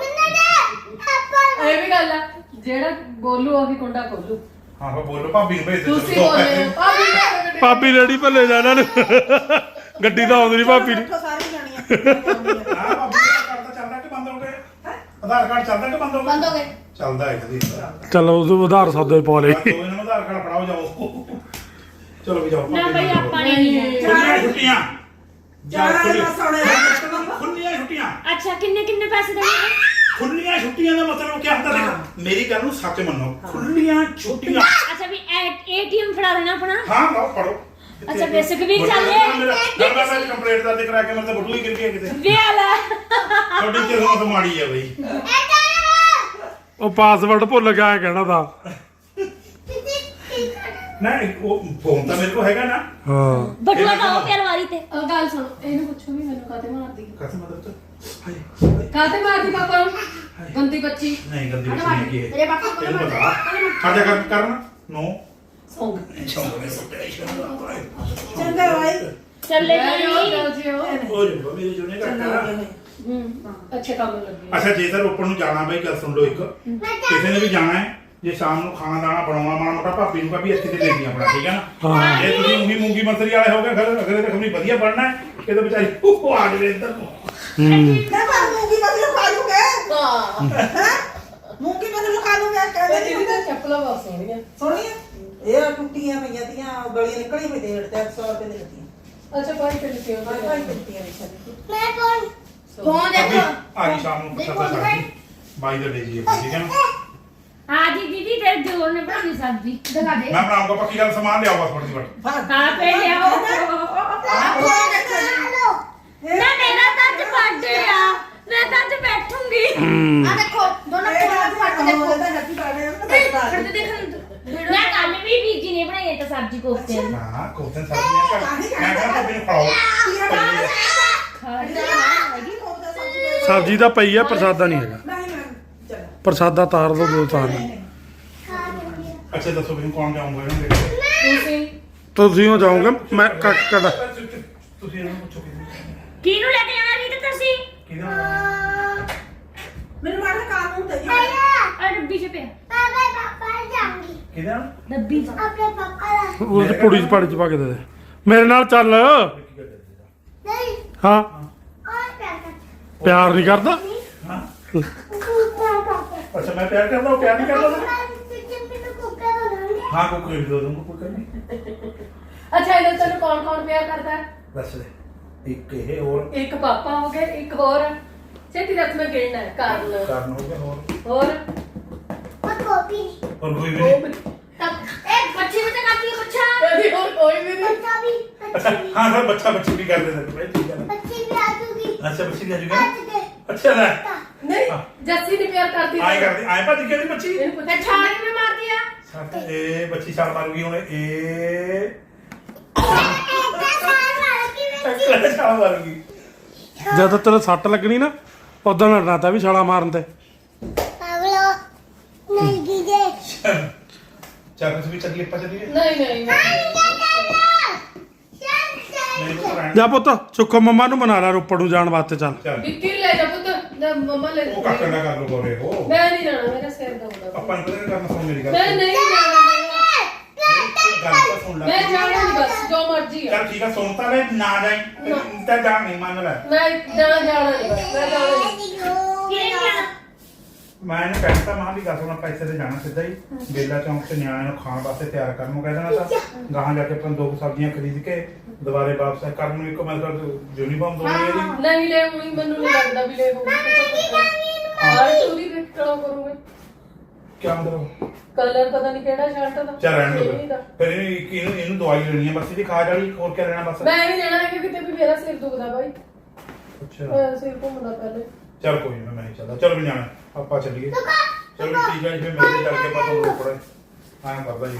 ਇਹ ਵੀ ਗੱਲ ਆ ਜਿਹੜਾ ਬੋਲੂ ਉਹੀ ਕੁੰਡਾ ਖੋਲੂ। ਹਾਂ ਹਾਂ ਬੋਲੋ ਭਾਬੀ ਨੂੰ ਭੇਜ ਦੇ ਤੁਸੀਂ ਬੋਲੇ ਭਾਬੀ ਨੇ ਭਾਬੀ ਰੇੜੀ ਭੱਲੇ ਜਾਣਾ ਨੂੰ। ਗੱਡੀ ਤਾਂ ਆਉਂਦੀ ਨਹੀਂ ਭਾਬੀ ਨੂੰ। ਸਾਰੀ ਜਾਣੀਆਂ ਹਾਂ ਭਾਬੀ ਦਾ ਕਾਰਡ ਤਾਂ ਚੱਲਦਾ ਕਿ ਬੰਦ ਹੋ ਗਿਆ ਆਧਾਰ ਕਾਰਡ ਚੱਲਦਾ ਕਿ ਬੰਦ ਹੋ ਗਿਆ? ਬੰਦ ਹੋ ਗਏ। ਚੱਲਦਾ ਹੈ ਕਦੀ ਚਲੋ ਉਦੋਂ ਉਧਾਰ ਸੌਦੇ ਪਾ ਲਏ। ਦੋ ਇਹਨਾਂ ਨੂੰ ਆਧਾਰ ਕਾਰਡ ਫੜਾਓ ਜਾਓ। ਚਲੋ ਵੀ ਜਾਓ। ਨਾ ਬਈ ਆਪਾਂ ਨਹੀਂ ਖੁੱਲੀਆਂ ਛੁੱਟੀਆਂ। ਚਾਰਾਂ ਦਾ ਸੋਹਣੇ ਖੁੱਲੀਆਂ ਛੁੱਟੀਆਂ। ਅੱਛਾ ਕਿੰਨੇ ਕਿੰਨੇ ਪੈਸੇ ਦੇਣਗੇ ਖੁੱਲੀਆਂ ਛੁੱਟੀਆਂ ਦਾ ਮਤਲਬ ਕੀ ਹੁੰਦਾ ਦੇਖ। ਮੇਰੀ ਗੱਲ ਨੂੰ ਸੱਚ ਮੰਨੋ। ਖੁੱਲੀਆਂ ਛੁੱਟੀਆਂ। ਅੱਛਾ ਵੀ ਏਟੀਐਮ ਫੜਾ ਦੇਣਾ ਆਪਣਾ। ਹਾਂ ਲਓ ਪੜੋ ਅੱਛਾ, ਬੇਸਿਕ ਵੀ ਚੱਲੇ। ਮੈਂ ਮੈਂ ਕੰਪਲੀਟ ਦਾ ਕਰਾ ਕੇ ਮੈਂ ਤਾਂ ਬਟੂ ਹੀ ਗਿਰ ਗਿਆ ਕਿਤੇ। ਵੇਲਾ ਤੁਹਾਡੀ ਕਿਸਮਤ ਮਾੜੀ ਹੈ ਬਈ। ਉਹ ਪਾਸਵਰਡ ਭੁੱਲ ਗਿਆ ਕਹਿਣਾ ਦਾ ਨਾ ਉਹ ਫੋਨ ਤਾਂ ਮੇਰੇ ਕੋਲ ਹੈਗਾ ਨਾ। ਹਾਂ। ਬਟੂਆ ਪਾਓ ਤੇ ਅਲਮਾਰੀ ਤੇ। ਉਹ ਗੱਲ ਸੁਣ ਇਹਨੂੰ ਪੁੱਛੋ ਵੀ ਮੈਨੂੰ ਕਾਤੇ ਮਾਰਦੀ ਕਸਮ ਮਦਦ ਹਾਏ। ਕਾਤੇ ਮਾਰਦੀ ਪਾਪਾ ਨੂੰ? ਗੰਦੀ ਬੱਚੀ। ਨਹੀਂ ਗੰਦੀ ਬੱਚੀ ਨਹੀਂ ਕੀ ਹੈ ਤੇਰੇ ਪਾਪਾ ਕੋਲ ਤੈਨੂੰ ਪਤਾ ਨੋ ਚੰਗਾ ਭਾਈ ਚੱਲੇ ਨਹੀਂ। ਜੀ, ਜੋ ਅੱਛੇ ਕੰਮ ਲੱਗੇ ਅੱਛਾ ਜੇ ਤਾਂ ਰੋਪੜ ਨੂੰ ਜਾਣਾ ਬਈ ਗੱਲ ਸੁਣ ਲਓ ਇੱਕ। ਕਿਸੇ ਨੇ ਵੀ ਜਾਣਾ ਹੈ ਜੇ ਸ਼ਾਮ ਨੂੰ ਖਾਣਾ ਦਾਣਾ ਬਣਾਉਣਾ ਮਾੜਾ ਮੋਟਾ ਭਾਬੀ ਨੂੰ ਭਾਬੀ ਇੱਥੇ ਤੇ ਲੈ ਗਈ ਆਪਣਾ ਠੀਕ ਹੈ ਨਾ? ਹਾਂ। ਜੇ ਤੁਸੀਂ ਮੂੰਗੀ ਮੂੰਗੀ ਮਸਰੀ ਵਾਲੇ ਹੋਗੇ ਫਿਰ ਅਗਲੇ ਤੇ ਖਮਣੀ ਵਧੀਆ ਬਣਨਾ ਹੈ ਇਹ ਤਾਂ ਵਿਚਾਰੀ ਉਹ ਆ ਗਏ ਇੱਧਰ ਨੂੰ। ਹੂੰ। ਮੈਂ ਤਾਂ ਮੂੰਗੀ ਮਸਲੀ ਖਾ ਲੂਗੇ। ਹਾਂ। ਹੈ? ਮੂੰਗੀ ਮਸਲੀ ਖਾ ਲੂਗੇ ਕਹਿੰਦੇ ਚੱਪਲਾਂ ਬਹੁਤ ਸੋਹਣੀਆਂ ਸੋਹਣੀਆਂ ਇਹ ਟੁੱਟੀਆਂ ਪਈਆਂ ਤੀਆਂ ਗਲੀਆਂ ਨਿਕਲੀ ਪਈ ਡੇਢ ਤੇ 100 ਰੁਪਏ ਦੇ ਦਿੱਤੀਆਂ। ਅੱਛਾ ਭਾਈ ਤੇ ਲਿਖਿਓ ਭਾਈ ਭਾਈ ਦਿੱਤੀਆਂ ਰਿਸ਼ਾ ਦੀ ਮੈਂ ਕੌਣ ਫੋਨ ਦੇਖੋ ਆ ਗਈ ਸ਼ਾਮ ਨੂੰ ਪਛਾਤਾ ਸਾਡੀ। ਬਾਈ ਦਾ ਡੇ ਜੀ ਠੀਕ ਹੈ ਨਾ? ਹਾਂ ਜੀ ਦੀਦੀ ਤੇਰੇ ਦਿਓਰ ਨੇ ਬਣਾਈ ਸਬਜ਼ੀ। ਦਿਖਾ ਦੇ। ਮੈਂ ਬਣਾਉਂਗਾ ਪੱਕੀ ਗੱਲ ਸਮਾਨ ਬਸ ਫੜੀ ਫੜ। ਹਾਂ ਪੇ ਲਿਆਓ। ਨਾ ਮੇਰਾ ਤਾਂ ਅੱਜ ਬਰਥਡੇ ਆ ਮੈਂ ਤਾਂ ਅੱਜ ਬੈਠੂੰਗੀ। ਆ ਦੇਖੋ ਦੋਨੋਂ ਫੋਨ ਫੜ ਕੇ ਦੇਖੋ। ਦੇਖਣ ਨਾ ਕੱਲ ਵੀ ਬੀਜੀ ਨੇ ਬਣਾਈ ਹੈ ਤਾਂ ਸਬਜ਼ੀ ਕੋਫਤੇ ਦੀ। ਨਾ ਕੋਤਨ ਸਬਜ਼ੀਆਂ ਕਰ ਮੈਂ ਕਹਿੰਦਾ ਭਾਬੀ ਨੂੰ ਖਾਓ ਸਬਜ਼ੀ ਤਾਂ ਪਈ ਆ ਪ੍ਰਸਾਦਾ ਨਹੀਂ ਹੈਗਾ। ਨਹੀਂ ਮੈਂ ਚਲ। ਪ੍ਰਸਾਦਾ ਤਾਰ ਦੋ ਦੋ ਤਾਰ। ਅੱਛਾ ਦੱਸੋ ਮੈਨੂੰ ਕੌਣ ਜਾਊਂਗਾ ਇਹਨਾਂ ਦੇ? ਤੁਸੀਂ? ਤੁਸੀਂ ਹੋ ਜਾਓਗੇ? ਮੈਂ ਕੱਖ ਕਦਾ? ਤੁਸੀਂ ਇਹਨਾਂ ਨੂੰ ਪੁੱਛੋ ਕਿਹਨੂੰ ਕਿਹਨੂੰ ਲੈ ਕੇ ਜਾਣਾ ਰੀਤ ਤੁਸੀਂ? ਕਿਹਦਾ ਮੈਨੂੰ ਮਾੜਾ ਕਾਨੂੰਨ ਤੇ ਜੀ ਆ ਡੱਬੀ 'ਚ ਪਿਆ ਪਾਪਾ ਪਾਪਾ ਜਾਉਂਗੀ ਕਿਹਦਾ ਡੱਬੀ 'ਚ ਆਪਣੇ ਪਾਪਾ ਦਾ ਉਹ ਤੇ ਪੁੜੀ ਚ ਪੜ ਚ ਪਾ ਕੇ ਦੇ ਦੇ ਮੇਰੇ ਨਾਲ ਚੱਲ ਨਹੀਂ ਹਾਂ ਕੌਣ ਕਰਦਾ ਪਿਆਰ ਨਹੀਂ ਕਰਦਾ ਹਾਂ ਤੂੰ ਕੌਣ ਕਰਦਾ ਅੱਛਾ ਮੈਂ ਪਿਆਰ ਕਰਦਾ ਉਹ ਪਿਆਰ ਨਹੀਂ ਕਰਦਾ ਮੈਂ ਕਿਚਨ ਵਿੱਚ ਕੁੱਕਾ ਬਣਾਉਂਗੀ ਹਾਂ ਕੋਈ ਕੋਈ ਦੋ ਦੂੰਗਾ ਕੋਈ ਕਰਨੀ ਅੱਛਾ ਇਹਦੇ ਤੈਨੂੰ ਕੌਣ ਕੌਣ ਪਿਆਰ ਕਰਦਾ ਹੈ? ਦੱਸ ਦੇ ਇੱਕ ਇਹ ਹੋਰ ਇੱਕ ਪਾਪਾ ਹੋ ਗਏ ਇੱਕ ਹੋਰ ਹੈ। ਛੇਤੀ ਰੱਖ ਮੈਂ ਗਿਣਨਾ ਹੈ ਕਾਰਨ। ਕਾਰਨ ਹੋ ਗਿਆ ਹੋਰ? ਹੋਰ? ਉਹ ਕੋਪੀ ਹੋਰ ਕੋਈ ਵੀ ਉਹ ਨਹੀਂ ਵੀ- ਇਹ ਬੱਚੀ ਵਿੱਚ ਕਾਪੀ ਪੁੱਛਾ। ਕਦੀ ਹੋਰ ਕੋਈ ਵੀ ਨਹੀਂ। ਬੱਚਾ ਵੀ ਅੱਛਾ ਬੱਚੀ ਵੀ। ਹਾਂ ਸਰ ਬੱਚਾ ਬੱਚੀ ਵੀ ਕਰਦੇ ਨੇ ਬਈ ਠੀਕ ਹੈ ਨਾ। ਬੱਚੀ ਵੀ ਆ ਜੂਗੀ। ਅੱਛਾ ਬੱਚੀ ਲੈ ਜੂਗਾ ਦੇ ਅੱਛਾ ਲੈ। ਨਹੀਂ ਜੱਸੀ ਨਹੀਂ ਪਿਆਰ ਕਰਦੀ ਆਏ ਕਰਦੀ ਆਏ ਭੱਜ ਗਈ ਉਹਦੀ ਬੱਚੀ? ਇਹਨੂੰ ਪੁੱਛ। ਤੇ ਛਾਲ ਕਿਵੇਂ ਮਾਰਦੀ ਆ? ਸੱਤ ਇਹ ਬੱਚੀ ਛਾਲ ਮਾਰੂਗੀ ਹੁਣ ਇਹ ਸਾਰ ਛਾਲ ਮਾਰੂਗੀ। ਜਦ ਤੇਰੇ ਸੱਟ ਲੱਗਣੀ ਨਾ ਉਦੋਂ ਲੜਨਾ ਤਾਂ ਵੀ ਛਾਲਾ ਮਾਰਨ ਤੇ। ਪਾਵਲੋ ਨਹੀਂ ਗੀਗੇ ਚੱਲ ਤੁਸੀਂ ਵੀ ਚੱਲੀ ਆਪਾਂ ਚੱਲੀਏ। ਨਹੀਂ ਨਹੀਂ ਜਾ ਪੁੱਤ ਸੁੱਖੋ ਮੰਮਾ ਨੂੰ ਮਨਾ ਲੈ ਰੋਪੜ ਨੂੰ ਜਾਣ ਵਾਸਤੇ ਚੱਲ। ਚੱਲ। ਵਿੱਕੀ ਨੂੰ ਲੈ ਜਾ ਪੁੱਤ। ਨਾ ਮਮਾ ਲੈ ਉਹ ਕਾਕਾ ਨਾ ਕਰ ਲੋ ਗੋਰੇ ਹੋ ਮੈਂ ਨਹੀਂ ਜਾਣਾ ਮੇਰਾ ਸਿਰ ਦੁਖਦਾ ਆਪਾਂ ਨੂੰ ਪਤਾ ਕਰਨਾ ਸੁਣ ਮੇਰੀ ਗੱਲ। ਮੈਂ ਨਹੀਂ ਜਾਣਾ। ਗੱਲ ਤਾਂ ਸੁਣ ਲੈ। ਮੈਂ ਜਾਣਾ ਨਹੀਂ ਬਸ ਜੋ ਮਰਜ਼ੀ ਆ। ਚੱਲ ਠੀਕ ਆ ਸੁਣ ਤਾਂ ਲੈ ਨਾ ਜਾਈ ਤਾਂ ਜਾ ਨਹੀਂ ਮੰਨ ਲੈ। ਮੈਂ ਜਾਣਾ ਜਾਣਾ ਨਹੀਂ ਬਸ ਮੈਂ ਜਾਣਾ ਨਹੀਂ ਕਿਹਨੇ ਜਾਣਾ ਮੈਂ ਇਹਨੂੰ ਕਹਿੰਦਾ ਮਾਂ ਵੀ ਗੱਲ ਸੁਣ ਪੈਸੇ ਤੇ ਜਾਣਾ ਸਿੱਧਾ ਹੀ। ਬੇਲਾ ਚੌਂਕ ਤੇ ਨਿਆਣੇ ਨੂੰ ਖਾਣ ਵਾਸਤੇ ਤਿਆਰ ਕਰਨ ਨੂੰ ਕਹਿ ਦੇਣਾ ਤਾਂ। ਗਾਹਾਂ ਜਾ ਕੇ ਆਪਾਂ ਦੋ ਕੁ ਸਬਜ਼ੀਆਂ ਖਰੀਦ ਕੇ ਦੁਬਾਰੇ ਵਾਪਸ ਕਰਨ ਨੂੰ ਇੱਕ ਮਤਲਬ ਯੂਨੀਫਾਰਮ ਦੋਣੀ ਇਹਦੀ। ਨਹੀਂ ਲੈ ਹੋਣੀ ਮੈਨੂੰ ਨਹੀਂ ਲੱਗਦਾ ਵੀ ਲੈ ਹੋਣੀ ਹਾਂ ਚੋਰੀ ਦੇ ਕਣੋ ਕਰੂੰਗੇ। ਕੀ ਮਤਲਬ? ਕਲਰ ਪਤਾ ਨਹੀਂ ਕਿਹੜਾ ਸ਼ਰਟ ਦਾ। ਚੱਲ ਰਹਿਣ ਇਹ ਦੋ ਨਹੀਂ ਦਾ। ਫਿਰ ਇਹਨੂੰ ਇੱਕ- ਇਹਨੂੰ ਇਹਨੂੰ ਦਵਾਈ ਲੈਣੀ ਹੈ ਬਸ ਇਹਦੀ ਖਾਜ ਵਾਲੀ ਹੋਰ ਕੀ ਲੈਣਾ ਬਸ? ਮੈਂ ਨਹੀਂ ਜਾਣਾ ਕਿ ਕਿਤੇ ਵੀ ਮੇਰਾ ਸਿਰ ਦੁਖਦਾ ਬਾਈ। ਅੱਛਾ। ਮੇਰਾ ਸਿਰ ਘੁੰਮਦਾ ਪਹਿਲੇ। ਚਲ ਕੋਈ ਨਾ ਮੈਂ ਨਹੀਂ ਚੱਲਦਾ। ਚਲੋ ਵੀ ਜਾਣਾ। ਆਪਾਂ ਚੱਲੀਏ। ਚਲੋ ਠੀਕ ਹੈ ਜੀ ਫਿਰ ਮਿਲਦੇ ਚੱਲ ਕੇ ਆਪਾਂ ਤੁਹਾਨੂੰ ਰੋਪੜ ਆਇਆ ਕਰਦਾ ਜੀ।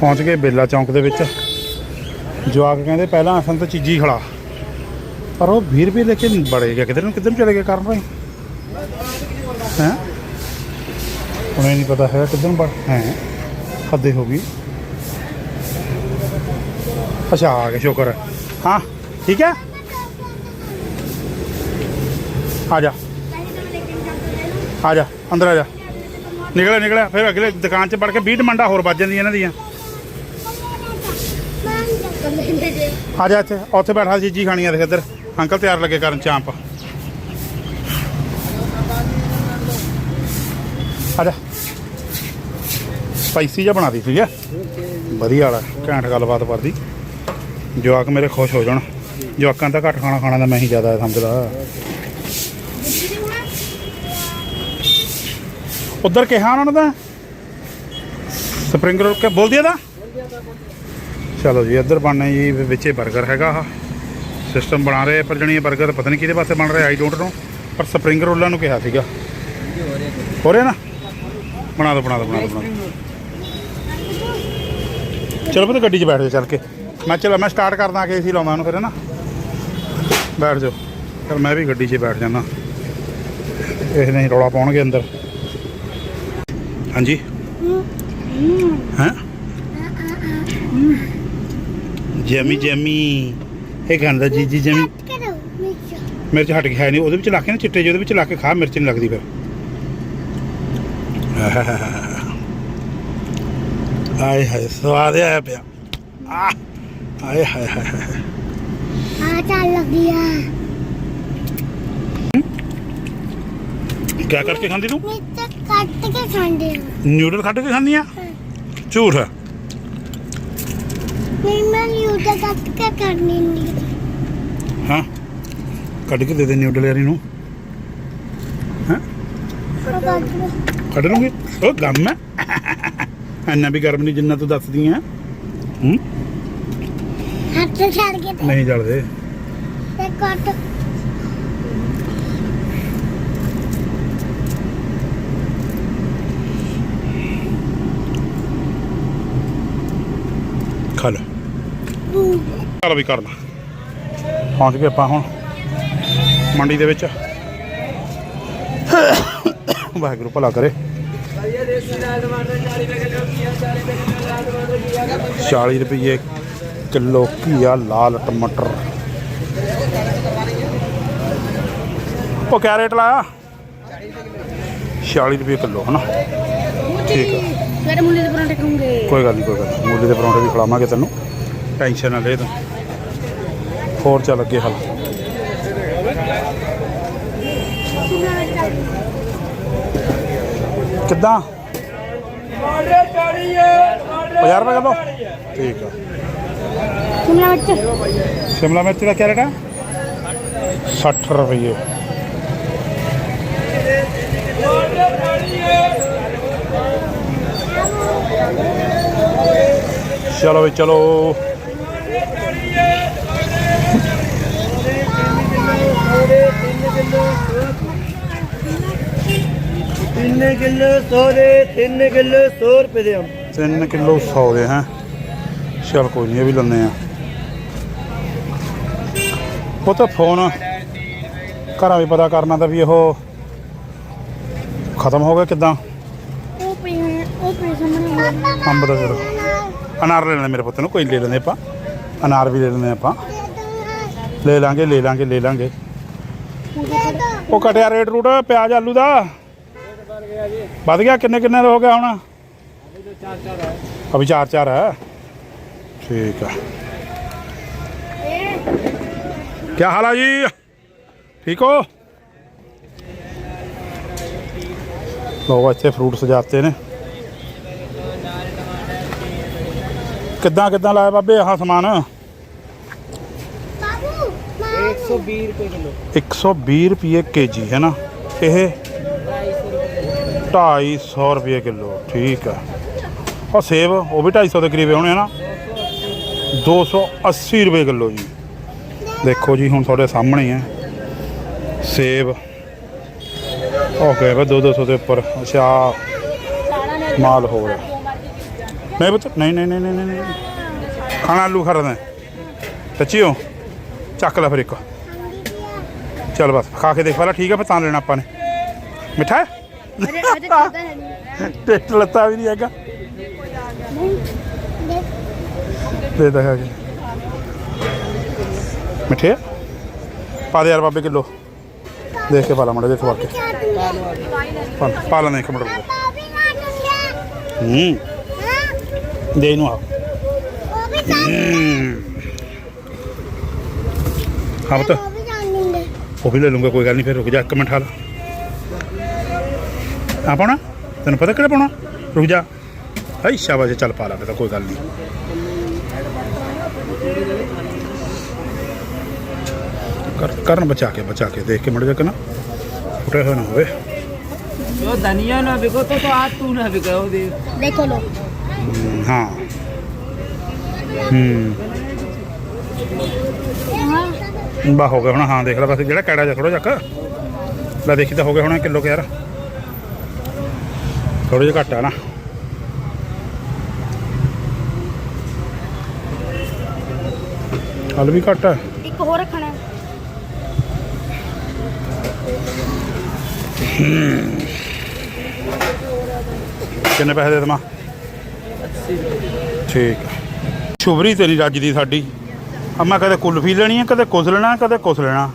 ਪਹੁੰਚ ਗਏ ਬੇਲਾ ਚੌਂਕ ਦੇ ਵਿੱਚ। ਜਵਾਕ ਕਹਿੰਦੇ ਪਹਿਲਾਂ ਅਸਾਂ ਤਾਂ ਚੀਜ਼ੀ ਖੜਾ। ਪਰ ਉਹ 20 ਰੁਪਏ ਲੈ ਕੇ ਬੜੇ ਗਿਆ ਕਿਧਰ ਨੂੰ ਕਿੱਧਰ ਨੂੰ ਚਲੇ ਗਏ ਕਰਨ ਭਾਈ ਹੈ? ਹੁਣ ਇਹ ਨਹੀਂ ਪਤਾ ਹੈਗਾ ਕਿੱਧਰ ਬੜ ਹੈ? ਹੱਦੇ ਹੋ ਗਈ। ਅੱਛਾ ਆ ਗਏ ਸ਼ੁਕਰ। ਹੈ। ਠੀਕ ਹੈ? ਆ ਜਾ। ਆ ਜਾ ਅੰਦਰ ਆ ਜਾ। ਨਿਕਲਿਆ ਨਿਕਲਿਆ ਫਿਰ ਅਗਲੇ ਦੁਕਾਨ 'ਚ ਵੜ ਕੇ 20 ਡਿਮਾਂਡਾਂ ਹੋਰ ਵੱਜ ਜਾਂਦੀਆਂ ਇਹਨਾਂ ਦੀਆਂ। ਆ ਜਾ ਇੱਥੇ ਉੱਥੇ ਬੈਠਾ ਚੀਜ਼ੀ ਖਾਣੀ ਆ ਦੇਖ ਇੱਧਰ। ਅੰਕਲ ਤਿਆਰ ਲੱਗੇ ਕਰਨ ਚਾਂਪ। ਆ ਜਾ। ਸਪਾਈਸੀ ਜਿਹਾ ਬਣਾ ਦੀ ਠੀਕ ਹੈ ਵਧੀਆ ਵਾਲਾ, ਘੈਂਟ ਗੱਲਬਾਤ ਕਰਦੀ ਜਵਾਕ ਮੇਰੇ ਖੁਸ਼ ਹੋ ਜਾਣ। ਜਵਾਕਾਂ ਦਾ ਘੱਟ ਖਾਣਾ ਖਾਣਾ ਦਾ ਮੈਂ ਹੀ ਜ਼ਿਆਦਾ ਸਮਝਦਾ। ਉਧਰ ਕਿਹਾ ਉਹਨਾਂ ਦਾ ਸਪਰਿੰਗ ਰੋਲ ਕੇ ਬੋਲ ਦਿਆ ਦਾ ਚਲੋ ਜੀ, ਇੱਧਰ ਬਣਨਾ ਜੀ, ਵਿੱਚੇ 버ਗਰ ਹੈਗਾ ਆ ਸਿਸਟਮ ਬਣਾ ਰਹੇ, ਪਰ ਜਣੀ ਇਹ 버ਗਰ ਪਤਾ ਨਹੀਂ ਕਿਹਦੇ ਪਾਸੇ ਬਣ ਰਿਹਾ ਆਈ ਡੋਂਟ ਨੋ ਪਰ ਸਪਰਿੰਗ ਰੋਲਾਂ ਨੂੰ ਕਿਹਾ ਸੀਗਾ। ਹੋ ਰਿਹਾ ਨਾ? ਬਣਾ ਦੋ ਬਣਾ ਦੋ ਬਣਾ ਦੋ ਬਣਾ ਦਿਓ। ਚਲੋ ਪੁੱਤ ਗੱਡੀ 'ਚ ਬੈਠ ਜਾ ਚੱਲ ਕੇ। ਮੈਂ ਚਲੋ ਮੈਂ ਸਟਾਰਟ ਕਰਦਾ ਕਿ ਏਸੀ ਲਾਉਂਦਾ ਉਹਨੂੰ ਫਿਰ ਨਾ ਬੈਠ ਜਾਓ। ਚਲ ਮੈਂ ਵੀ ਗੱਡੀ 'ਚ ਬੈਠ ਜਾਣਾ ਇਹ ਨਹੀਂ ਰੌਲਾ ਪਾਉਣਗੇ ਅੰਦਰ। ਹਾਂਜੀ? ਹਾਂ? ਜੈਮੀ ਜੈਮੀ। ਇਹ ਖਾਂਦਾ ਜੀ ਜੀ ਜੈਮੀ। ਮਿਰਚ। ਹਟ ਹੈ ਨਹੀਂ ਉਹਦੇ ਵਿੱਚ ਲਾ ਕੇ ਨਾ ਚਿੱਟੇ ਜਿਹੇ ਉਹਦੇ ਵਿੱਚ ਲਾ ਕੇ ਖਾ ਮਿਰਚ ਨਹੀਂ ਲੱਗਦੀ ਫਿਰ। ਆਏ ਹਾਏ ਸਵਾਦ ਆਇਆ ਪਿਆ। ਆ ਆਏ ਹਾਏ ਹਾਏ ਹਾਏ। ਆ ਚੱਲ ਲੱਗਿਆ ਕੀ ਕਰਕੇ ਖਾਂਦੀ ਤੂੰ? ਮਿਰਚ ਕੱਟ ਕੇ ਖਾਂਦੇ ਆ। ਨਿਊਡਲ ਕੱਢ ਕੇ ਖਾਂਦੀ ਆ? ਝੂਠ। ਆ। ਮੈਂ ਮੈਂ ਯੂਟਾ ਕੱਟ ਕੇ ਕਰਨੀ ਨਹੀਂ ਹਾਂ। ਕੱਢ ਕੇ ਦੇ ਦੇ ਨਿਊਡਲ ਯਾਰੀ ਨੂੰ ਹਾਂ ਉਹ ਕੱਟ ਲਓ। ਕੱਢ ਲੂੰਗੀ ਉਹ ਗਮ ਹੈ। ਇੰਨਾ ਵੀ ਗਰਮ ਨਹੀਂ ਜਿੰਨਾ ਤੂੰ ਦੱਸਦੀ ਆ ਹੂੰ? ਹੱਥ ਛੱਡ ਕੇ ਤੇ ਨਹੀਂ ਜਲਦੇ। ਤੇ ਕੱਟ। ਖਾ ਲੈ। ਚਲ ਵੀ ਕਰਨਾ ਪਹੁੰਚ ਗਏ ਆਪਾਂ ਹੁਣ। ਮੰਡੀ ਦੇ ਵਿੱਚ। ਵਾਹਿਗੁਰੂ ਭਲਾ ਕਰੇ। 40 ਰੁਪਏ ਕਿਲੋ ਘੀਆ ਲਾਲ ਟਮਾਟਰ। ਉਹ ਕਿਆ ਰੇਟ ਲਾਇਆ? 40 ਰੁਪਏ ਕਿਲੋ ਹਨਾ? ਠੀਕ ਆ। ਸਵੇਰੇ ਮੁੰਡੇ ਦੇ ਪਰਾਂਠੇ ਖਾਉਂਗੇ ਕੋਈ ਗੱਲ ਨਹੀਂ ਕੋਈ ਗੱਲ ਨਹੀਂ। ਮੂਲੀ ਦੇ ਪਰੌਂਠੇ ਵੀ ਖਿਲਾਵਾਂਗੇ ਤੈਨੂੰ। ਟੈਨਸ਼ਨ ਨਾ ਲੈ ਤੂੰ। ਹੋਰ ਚੱਲ ਅੱਗੇ ਹਲ। ਕਿੱਦਾਂ? 50 ਰੁਪਏ ਕਿਲੋ? ਠੀਕ ਆ। ਸ਼ਿਮਲਾ ਮਿਰਚ। ਸ਼ਿਮਲਾ ਮਿਰਚ ਦਾ ਕਿਆ ਰੇਟ ਆ? 60 ਰੁਪਏ ਚਲੋ ਵੀ ਚਲੋ। ਤਿੰਨ ਕਿਲੋ 100 ਦੇ 3 ਕਿਲੋ 100 ਰੁਪਏ ਦੇ ਅੰਬ 3 ਕਿਲੋ 100 ਦੇ ਹੈ? ਚਲ ਕੋਈ ਨਹੀਂ ਇਹ ਵੀ ਲੈਂਦੇ ਆ। ਉਹ ਤਾਂ ਫੋਨ। ਘਰਾਂ ਵੀ ਪਤਾ ਕਰਨਾ ਤਾਂ ਵੀ ਉਹ ਖਤਮ ਹੋ ਗਿਆ ਕਿਦਾਂ? ਉਹ ਪਈ ਉਹ ਪਈ ਸਾਹਮਣੇ ਅੰਬ ਦਾ ਫਿਰ ਅਨਾਰ ਲੈ ਲੈਣੇ ਮੇਰੇ ਪੁੱਤ ਨੂੰ ਕੋਈ ਲੈ ਲੈਂਦੇ ਆਪਾਂ। ਅਨਾਰ ਵੀ ਲੈ ਲੈਂਦੇ ਆਪਾਂ। ਲੈ ਲਾਂਗੇ ਲੈ ਲਾਂਗੇ ਲੈ ਲਾਂਗੇ। ਉਹ ਕਟਿਆ ਰੇਟ ਰੂਟ ਪਿਆਜ਼ ਆਲੂ ਦਾ। ਵੱਧ ਗਿਆ ਕਿੰਨੇ ਕਿੰਨੇ ਦਾ ਹੋ ਗਿਆ ਹੁਣ? ਅਭੀ ਚਾਰ ਚਾਰ ਹੈ। ਠੀਕ ਹੈ। ਕੀ ਹਾਲ ਆ ਜੀ? ਠੀਕ ਹੋ? ਲੋ ਇੱਥੇ ਫਰੂਟ ਸਜਾਤੇ ਨੇ। ਕਿੱਦਾਂ ਕਿੱਦਾਂ ਲਾਇਆ ਬਾਬੇ ਆਹ ਸਮਾਨ? ਬਾਬੂ 120 ਰੁਪਏ ਕਿਲੋ। 120 ਰੁਪਏ ਕੇਜੀ ਹੈ ਨਾ? ਇਹ 250 ਰੁਪਏ ਕਿਲੋ, ਠੀਕ ਆ ਉਹ ਸੇਬ, ਉਹ ਵੀ 250 ਦੇ ਕਰੀਬ ਹੋਣੇ ਆ ਨਾ। 280 ਰੁਪਏ ਕਿਲੋ ਜੀ। ਦੇਖੋ ਜੀ, ਹੁਣ ਤੁਹਾਡੇ ਸਾਹਮਣੇ ਹੈ ਸੇਬ। ਓਕੇ ਵਾ 200 ਦੇ ਉੱਪਰ। ਅੱਛਾ ਮਾਲ ਹੋ। ਰਿਹਾ ਨਹੀਂ ਪੁੱਤ, ਨਹੀਂ ਨਹੀਂ ਨਹੀਂ ਨਹੀਂ ਨਹੀਂ। ਖਾਣਾ ਆਲੂ ਖਰਦਾ ਸੱਚੀ ਹੋ ਚੱਕ ਲੈ ਫਿਰ ਇੱਕ। ਚੱਲ ਬਸ, ਖਾ ਕੇ ਦੇਖ। ਪਹਿਲਾਂ ਠੀਕ ਹੈ, ਫਿਰ ਤਾਂ ਲੈਣਾ ਆਪਾਂ ਨੇ। ਮਿੱਠਾ ਹੈ? ਅਰੇ, ਅਜੇ ਖਾਦਾ ਨਹੀਂ ਟੇਸਟ ਲੱਤਾ ਵੀ ਨਹੀਂ ਹੈਗਾ। ਦੇ ਦੇ ਖਾ ਕੇ ਮਿੱਠੇ ਪਾ ਦੇ ਯਾਰ ਬਾਬੇ ਕਿਲੋ। ਦੇਖ ਕੇ ਪਾਲਾ ਮੜਾ ਦੇ ਸਵਾਰ ਕੇ। ਪਾ ਪਾ ਲੈਣਾ ਹੂੰ। ਦੇ ਇਹਨੂੰ ਆ। ਉਹ ਵੀ ਹਾਂ ਪੁੱਤ। ਉਹ ਵੀ ਲੈ ਲੂੰਗਾ, ਕੋਈ ਗੱਲ ਨਹੀਂ, ਫਿਰ ਰੁਕ ਜਾ, ਇੱਕ ਮਿੰਟ ਹਾਲ ਆ ਪਾਉਣਾ? ਤੈਨੂੰ ਪਤਾ ਕਿਹੜਾ ਪਾਉਣਾ? ਰੁਕ ਜਾ। ਹਈ ਸ਼ਾਬਾਸ਼ ਚੱਲ ਪਾ ਲੈ ਕੋਈ ਗੱਲ ਨਹੀਂ। ਕਰ ਕਰਨ ਬਚਾ ਕੇ ਬਚਾ ਕੇ ਦੇਖ ਕੇ ਮੜ ਜਾ ਕੇ ਨਾ। ਫੁੱਟੇ ਹੋਏ ਹੋਵੇ। ਜੋ ਦਨੀਆ ਨਾ ਵਿਕੋ ਤੋ ਤੋ ਆ ਨਾ ਵਿਕੋ ਦੇ ਦੇਖੋ ਲੋ ਹਾਂ ਹੂੰ। ਬਾ ਹੋ ਗਿਆ ਹੁਣ ਹਾਂ ਦੇਖ ਲੈ ਬਸ ਜਿਹੜਾ ਕੈੜਾ ਜਾ ਥੋੜਾ ਜੱਕ ਲੈ ਦੇਖੀ ਤਾਂ ਹੋ ਗਿਆ ਹੁਣ ਕਿਲੋ ਕਿ ਯਾਰ। ਥੋੜਾ ਜਿਹਾ ਘੱਟ ਆ ਨਾ। ਹਲ ਵੀ ਘੱਟ ਆ। ਇੱਕ ਹੋਰ ਰੱਖਣਾ ਹੈ। ਕਿੰਨੇ ਪੈਸੇ ਦੇ ਦੇਵਾਂ? ਠੀਕ ਆ। ਸ਼ੁਭਰੀ ਤੇਰੀ ਰੱਜਦੀ ਸਾਡੀ। ਅੰਮਾ ਕਦੇ ਕੁਲਫੀ ਲੈਣੀ ਆ ਕਦੇ ਕੁਸ ਲੈਣਾ ਕਦੇ ਕੁਸ ਲੈਣਾ।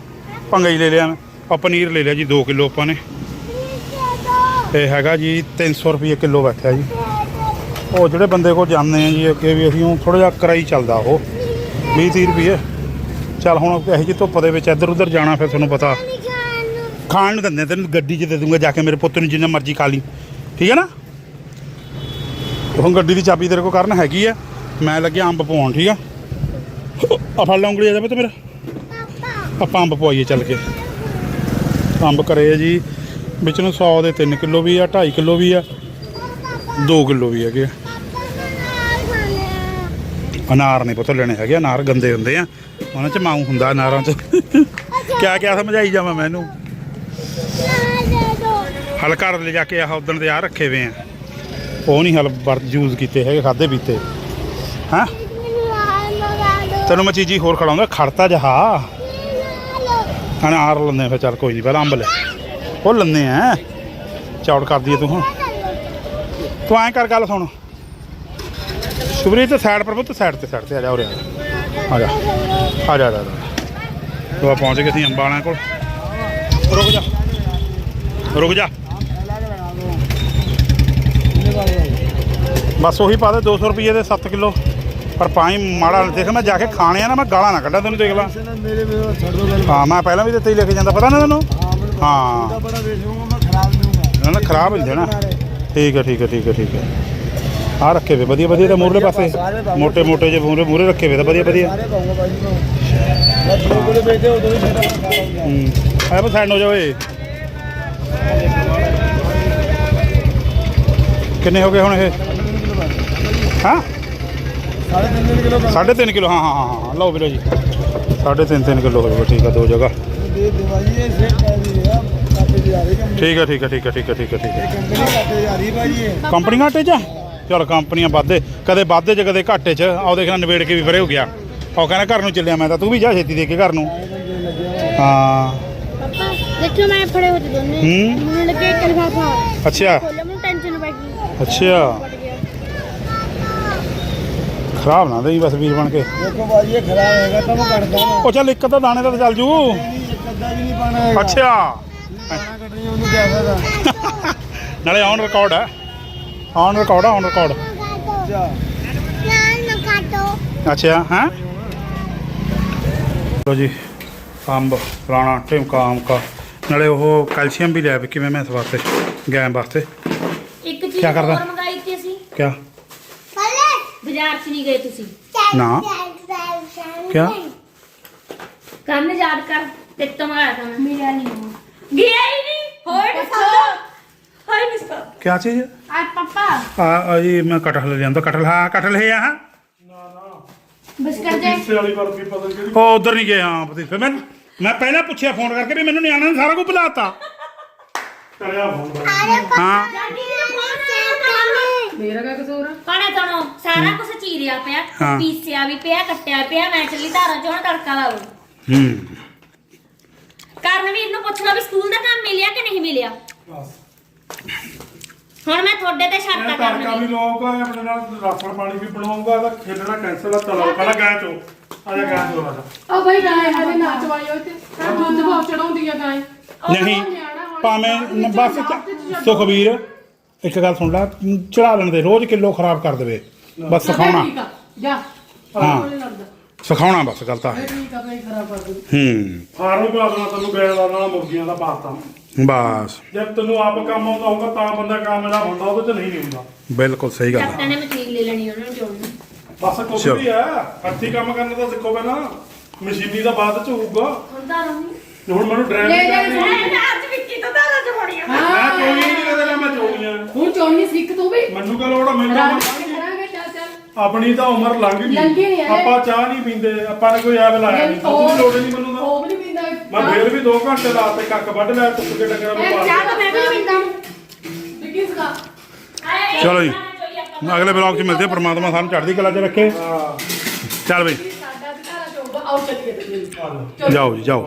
ਪੰਗਾ ਹੀ ਲੈ ਲਿਆ ਮੈਂ। ਆ ਪਨੀਰ ਲੈ ਲਿਆ ਜੀ 2 ਕਿਲੋ ਆਪਾਂ ਨੇ। ਇਹ ਹੈਗਾ ਜੀ 300 ਰੁਪਏ ਕਿਲੋ ਬੈਠਿਆ ਜੀ। ਉਹ ਜਿਹੜੇ ਬੰਦੇ ਕੋਲ ਜਾਂਦੇ ਆ ਜੀ, ਅੱਗੇ ਵੀ ਅਸੀਂ ਉਹ ਥੋੜਾ ਜਿਹਾ ਕਰਾਈ ਚੱਲਦਾ ਉਹ। 20 30 ਰੁਪਏ। ਚੱਲ ਹੁਣ ਇਹੋ ਜਿਹੀ ਧੁੱਪ ਦੇ ਵਿੱਚ ਇੱਧਰ ਉੱਧਰ ਜਾਣਾ, ਫਿਰ ਤੁਹਾਨੂੰ ਪਤਾ। ਖਾਣ ਨੂੰ ਦਿੰਦੇ ਤੈਨੂੰ ਗੱਡੀ 'ਚ ਦੇ ਦੂੰਗਾ, ਜਾ ਕੇ ਮੇਰੇ ਪੁੱਤ ਨੂੰ ਜਿੰਨਾ ਮਰਜ਼ੀ ਖਾ ਲਈ। ਠੀਕ ਹੈ ਨਾ? ਹੁਣ ਗੱਡੀ ਦੀ ਚਾਬੀ ਤੇਰੇ ਕੋਲ ਕਰਨ ਹੈਗੀ ਆ। ਮੈਂ ਲੱਗਿਆ ਅੰਬ ਪਵਾਉਣ, ਠੀਕ ਆ? ਆ ਫੜ ਲੈ ਉਂਗਲੀ ਆ ਜਾਵੇ ਤੇ ਮੇਰਾ। ਆਪਾਂ ਅੰਬ ਪਵਾਈਏ ਚੱਲ ਕੇ। ਅੰਬ ਕਰੇ ਜੀ। ਵਿੱਚ ਨੂੰ 100 ਦੇ 3 ਕਿਲੋ ਵੀ ਆ 2.5 ਕਿਲੋ ਵੀ ਆ 2 ਕਿਲੋ ਵੀ ਹੈਗੇ ਆ। ਅਨਾਰ ਨਹੀਂ ਪੁੱਤ ਲੈਣੇ ਹੈਗੇ, ਅਨਾਰ ਗੰਦੇ ਹੁੰਦੇ ਆ। ਉਹਨਾਂ ਚ ਮਾਊ ਹੁੰਦਾ ਅਨਾਰਾਂ ਚ। ਕਿਆ ਕਿਆ ਸਮਝਾਈ ਜਾਵਾਂ ਮੈਨੂੰ ਹਲ ਘਰ ਲੈ ਜਾ ਕੇ ਆਹ ਉਦਣ ਦੇ ਆ ਰੱਖੇ ਵੇ ਆ। ਉਹ ਨਹੀਂ ਹਲ ਵਰਤ ਯੂਜ਼ ਕੀਤੇ ਹੈਗੇ, ਖਾਦੇ ਪੀਤੇ। ਹਾਂ? ਤੈਨੂੰ ਮੈਂ ਚੀਜ਼ੀ ਹੋਰ ਖੜਾਉਂਗਾ ਖੜਤਾ ਜਹਾ। ਅਨਾਰ ਲੰਨੇ ਫਿਰ ਚੱਲ ਕੋਈ ਨਹੀਂ, ਪਹਿਲਾਂ ਅੰਬ ਲੈ। ਉਹ ਲੰਨੇ ਆ। ਚੌੜ ਕਰਦੀ ਤੂੰ ਹੁਣ। ਤੂੰ ਐਂ ਕਰ ਗੱਲ ਸੁਣ। ਸੁਬਰੀ ਤੇ ਸਾਈਡ ਪਰ ਪੁੱਤ ਸਾਈਡ ਤੇ ਸਾਈਡ ਤੇ ਆ ਜਾ ਉਰੇ ਆ ਜਾ। ਆ ਜਾ। ਆ ਜਾ ਤੂੰ ਪਹੁੰਚ ਗਏ ਸੀ ਅੰਬਾਲਾ ਕੋਲ। ਰੁਕ ਜਾ। ਰੁਕ ਜਾ। ਬਸ ਉਹੀ ਪਾ ਦੇ 200 ਰੁਪਏ ਦੇ 7 ਕਿਲੋ। ਪਰ ਪਾਈ ਮਾੜਾ ਦੇਖ ਮੈਂ ਜਾ ਕੇ ਖਾਣੇ ਆ ਨਾ ਮੈਂ ਗਾਲਾਂ ਨਾ ਕੱਢਾਂ ਤੈਨੂੰ ਦੇਖ ਲਾ। ਹਾਂ ਮੈਂ ਪਹਿਲਾਂ ਵੀ ਦਿੱਤੇ ਹੀ ਲੈ ਕੇ ਜਾਂਦਾ ਪਤਾ ਨਾ ਤੈਨੂੰ? ਹਾਂ। ਉਹਦਾ ਖਰਾਬ ਨਹੀਂ ਹੋਊਗਾ ਨਾ। ਠੀਕ ਹੈ ਠੀਕ ਹੈ ਠੀਕ ਹੈ ਠੀਕ ਹੈ। ਆ ਰੱਖੇ ਵੇ ਵਧੀਆ ਵਧੀਆ ਤੇ ਮੂਰਲੇ ਪਾਸੇ। ਮੋਟੇ ਮੋਟੇ ਜੇ ਮੂਰੇ ਮੂਰੇ ਰੱਖੇ ਵੇ ਤਾਂ ਵਧੀਆ ਵਧੀਆ। ਸਾਰੇ ਬਸ ਸਾਈਡ ਹੋ। ਜਾ ਓਏ। ਕਿੰਨੇ ਹੋ ਗਏ ਹੁਣ ਇਹ? ਹਾਂ? ਤਿੰਨ ਕਿਲੋ 3.5 ਕਿਲੋ ਹਾਂ ਹਾਂ ਹਾਂ ਲਓ ਵੀਰੋ ਜੀ। 3.5 3 ਕਿਲੋ ਹੋ ਜਾਊਗਾ ਠੀਕ ਆ ਦੋ ਜਗ੍ਹਾ। ਦੇ ਦੇ ਸੇ ਠੀਕ ਹੈ ਠੀਕ ਹੈ ਠੀਕ ਹੈ ਠੀਕ ਹੈ ਠੀਕ ਹੈ ਠੀਕ ਹੈ ਕੰਪਨੀ ਘਾਟੇ ਜਾ ਚਲ ਕੰਪਨੀਆਂ ਵਾਧੇ ਕਦੇ ਵਾਧੇ 'ਚ ਕਦੇ ਘਾਟੇ 'ਚ। ਆਓ ਦੇਖਣਾ ਨਵੇੜ ਕੇ ਵੀ ਫਰੇ ਹੋ ਗਿਆ। ਉਹ ਕਹਿੰਦਾ ਘਰ ਨੂੰ ਚੱਲਿਆ ਮੈਂ ਤਾਂ ਤੂੰ ਵੀ ਜਾ ਛੇਤੀ ਦੇ ਕੇ ਘਰ ਨੂੰ। ਹਾਂ। ਦੇਖੋ ਮੈਂ ਫੜੇ ਹੋ ਦੋਨੇ। ਹੂੰ। ਮੈਨੂੰ ਲੱਗੇ ਅੱਛਾ। ਅੱਛਾ। ਖਰਾਬ ਨਾ ਦੇਈ ਬਸ ਵੀਰ ਬਣ ਕੇ। ਦੇਖੋ ਭਾਜੀ ਇਹ ਖਰਾਬ ਹੋਏਗਾ ਤਾਂ ਮੈਂ ਕੱਢ ਦਵਾਂ ਉਹ ਚੱਲ ਇੱਕ ਤਾਂ ਦਾਣੇ ਦਾ ਚੱਲ ਜੂ। ਅੱਛਾ। ਗਾਣਾ ਕੱਢਣੀਆਂ ਉਹਨੂੰ ਕਿਆ ਫਾਇਦਾ ਨਾਲੇ ਔਨ ਰਿਕਾਰਡ ਆ। ਔਨ ਰਿਕਾਰਡ ਆ ਔਨ ਰਿਕਾਰਡ ਜਾ ਨਾ ਕਾਟੋ ਅੱਛਾ ਹਾਂ? ਲੋ ਜੀ ਅੰਬ ਫਲਾਣਾ ਟਿਮਕਾ ਆਮਕਾ ਨਾਲੇ ਉਹ ਕੈਲਸ਼ੀਅਮ ਵੀ ਲਿਆ ਵੀ ਕਿਵੇਂ ਮੈਂ ਇਸ ਵਾਸਤੇ ਗੈਮ ਵਾਸਤੇ। ਇੱਕ ਚੀਜ਼ ਹੋਰ ਮੰਗਾਈ ਸੀ ਅਸੀਂ। ਕੀ ਬਾਜ਼ਾਰ 'ਚ ਨਹੀਂ ਗਏ ਤੁਸੀਂ। ਨਾ। ਕੀ ਕੰਨ ਯਾਦ ਕਰ ਤੇ ਤਮਾਰਾ ਤਾਂ ਮੇਰਾ ਨਹੀਂ ਗਿਆ ਹੀ ਨਹੀਂ। ਹੋਰ ਹਾਈ ਨਹੀਂ ਸਭ ਕਿਆ ਚੀਜ਼? ਆ ਪਾਪਾ। ਆ ਆ ਜੀ ਮੈਂ ਕਟਹਲ ਲਿਆਂਦਾ ਕਟਹਲ। ਹਾਂ ਕਟਹਲ ਹੈ ਆ ਬਸ ਕਰ ਦੇ। ਹਿੱਸੇ ਵਾਲੀ ਬਰਫੀ ਪਤਾ ਨਹੀਂ ਕਿਹੜੀ ਉਹ ਉਧਰ ਨਹੀਂ ਗਏ ਹਾਂ ਫਿਰ ਮੈਂ ਮੈਂ ਪਹਿਲਾਂ ਪੁੱਛਿਆ ਫੋਨ ਕਰਕੇ ਵੀ ਮੈਨੂੰ ਨਿਆਣਾ ਨੇ ਸਾਰਾ ਕੁਝ ਬੁਲਾਤਾ। ਕਰਿਆ ਫੋਨ ਹਾਂ। ਮੇਰਾ ਕਾ ਕਸੂਰ ਆ? ਤਣੋ ਸਾਰਾ ਕੁਝ ਚੀਰਿਆ ਪਿਆ ਹਾਂ। ਪੀਸਿਆ ਵੀ ਪਿਆ ਕੱਟਿਆ ਪਿਆ ਮੈਂ ਚੱਲੀ ਧਾਰਾਂ ਚੋਂ ਤੜਕਾ ਲਾ ਲਓ ਹੂੰ। ਕਰਨਵੀਰ ਨੂੰ ਪੁੱਛਣਾ ਵੀ ਸਕੂਲ ਦਾ ਕੰਮ ਮਿਲਿਆ ਕਿ ਨਹੀਂ ਮਿਲਿਆ? ਹੁਣ ਮੈਂ ਤੁਹਾਡੇ ਤੇ ਇਹ ਸ਼ਰਤਾਂ ਤੜਕਾ ਵੀ ਕਰਨਗੀ ਲਾਊਗਾ ਆਪਣੇ ਨਾਲ ਰਾਸ਼ਨ ਪਾਣੀ ਵੀ ਬਣਾਊਗਾ ਤਾਂ ਖੇਡਣਾ ਕੈਂਸਲ ਆ ਚਲੋ ਪਹਿਲਾਂ ਗਾਂ ਚੋ। ਆ ਜਾ ਗਾਂ ਚੋ ਆ ਜਾ। ਆ ਬਈ ਗਾਏ ਹਜੇ ਨਾਚ ਵਾਈ ਹੋਈ ਤੇ ਦੁੱਧ ਬਹੁਤ ਚੜਾਉਂਦੀ ਆ ਗਾਏ ਨਹੀਂ ਭਾਵੇਂ ਨ- ਬਸ ਚ- ਸੁਖਵੀਰ ਇੱਕ ਗੱਲ ਸੁਣ ਲੈ ਚੜਾ ਲੈਣ ਦੇ ਰੋਜ਼ ਕਿਲੋ ਖਰਾਬ ਕਰ ਦੇਵੇ। ਬਸ ਸਿਖਾਉਣਾ। ਠੀਕ ਆ ਜਾ। ਹਾਂ। ਹਾਂ ਸਿਖਾਉਣਾ ਬਸ ਗੱਲ ਤਾਂ ਹੈ। ਇਹ ਠੀਕ ਆ ਬਈ ਖਰਾਬ ਕਰ ਦੂੰ ਹੂੰ। ਫਾਰਮ ਪਾ ਦੇਣਾ ਤੈਨੂੰ ਗੈਰ ਦਾ ਨਾਲ ਮੁਰਗੀਆਂ ਦਾ ਪਾਤਾ ਬਸ। ਜੇ ਤੈਨੂੰ ਆਪ ਕੰਮ ਆਉਂਦਾ ਹੋਊਗਾ ਤਾਂ ਬੰਦਾ ਕਾਮਯਾਬ ਹੁੰਦਾ ਉਹਦੇ ਚ ਨਹੀਂ ਨਹੀਂ ਹੁੰਦਾ। ਬਿਲਕੁਲ ਸਹੀ ਗੱਲ ਡਾਕਟਰ ਹੈ ਨੇ ਮਟੀਕ ਲੈ ਲੈਣੀ ਉਹਨਾਂ ਨੂੰ ਜੋੜਨੀ ਬਸ ਕੁਝ ਚਲੋ। ਵੀ ਆ ਹੱਥੀ ਕੰਮ ਕਰਨਾ ਤਾਂ ਸਿੱਖੋ ਪਹਿਲਾਂ। ਮਸ਼ੀਨੀ ਦਾ ਬਾਅਦ ਚ ਹੋਊਗਾ। ਹੁੰਦਾ ਰਹੂੰਗੀ ਹੁਣ ਮੈਨੂੰ ਲੈ ਡਰਾਈਵਿੰਗ ਜਾ ਕਰਨੀ ਮੈਂ ਅੱਜ ਵਿੱਕੀ ਤੋਂ ਧਾਰਾਂ ਚੋੜੀਆਂ ਮੈਂ ਚੋਈ ਨਹੀਂ ਕਦੇ ਨਾ ਮੈਂ ਚੋਈਆਂ ਹੁਣ ਚੋਣੀ ਸਿੱਖ ਤੂੰ ਵੀ। ਮੈਨੂੰ ਕਹ ਲੋੜ ਆ, ਮੈਨੂੰ ਤਾਂ ਚੱਲ ਚੱਲ ਆਪਣੀ ਤਾਂ ਉਮਰ ਲੰਘ ਗਈ। ਹੈ। ਆਪਾਂ ਚਾਹ ਨਹੀਂ ਪੀਂਦੇ ਆਪਾਂ ਨੇ ਕੋਈ ਐਬ ਲਾਇਆ ਨਹੀਂ ਤੁਹਾਨੂੰ ਲੋੜ ਹੀ ਨਹੀਂ ਮੈਨੂੰ ਤਾਂ। ਉਹ ਵੀ ਨਹੀਂ ਪੀਂਦਾ। ਮੈਂ ਫੇਰ ਵੀ 2 ਘੰਟੇ ਲਾਤੇ ਕੱਕ ਵੱਢ ਲਿਆ ਤੁੱਕ ਕੇ ਡੰਗਰਾਂ ਨੂੰ ਪਾ ਚਾਹ ਤਾਂ ਮੈਂ ਵੀ ਨਹੀਂ ਪੀਂਦਾ। ਵਿੱਕੀ ਸਕਾ। ਚਲੋ ਜੀ। ਅਗਲੇ ਬਲੌਗ 'ਚ ਮਿਲਦੇ ਹਾਂ ਪ੍ਰਮਾਤਮਾ ਸਾਨੂੰ ਚੜ੍ਹਦੀ ਕਲਾ 'ਚ ਰੱਖੇ। ਹਾਂ। ਚੱਲ ਬਈ। ਸਾਡਾ ਵੀ ਘਰ ਚੋਗਾ ਆਓ ਚੱਲੀਏ। ਤੇ। ਜਾਓ ਜੀ ਜਾਓ।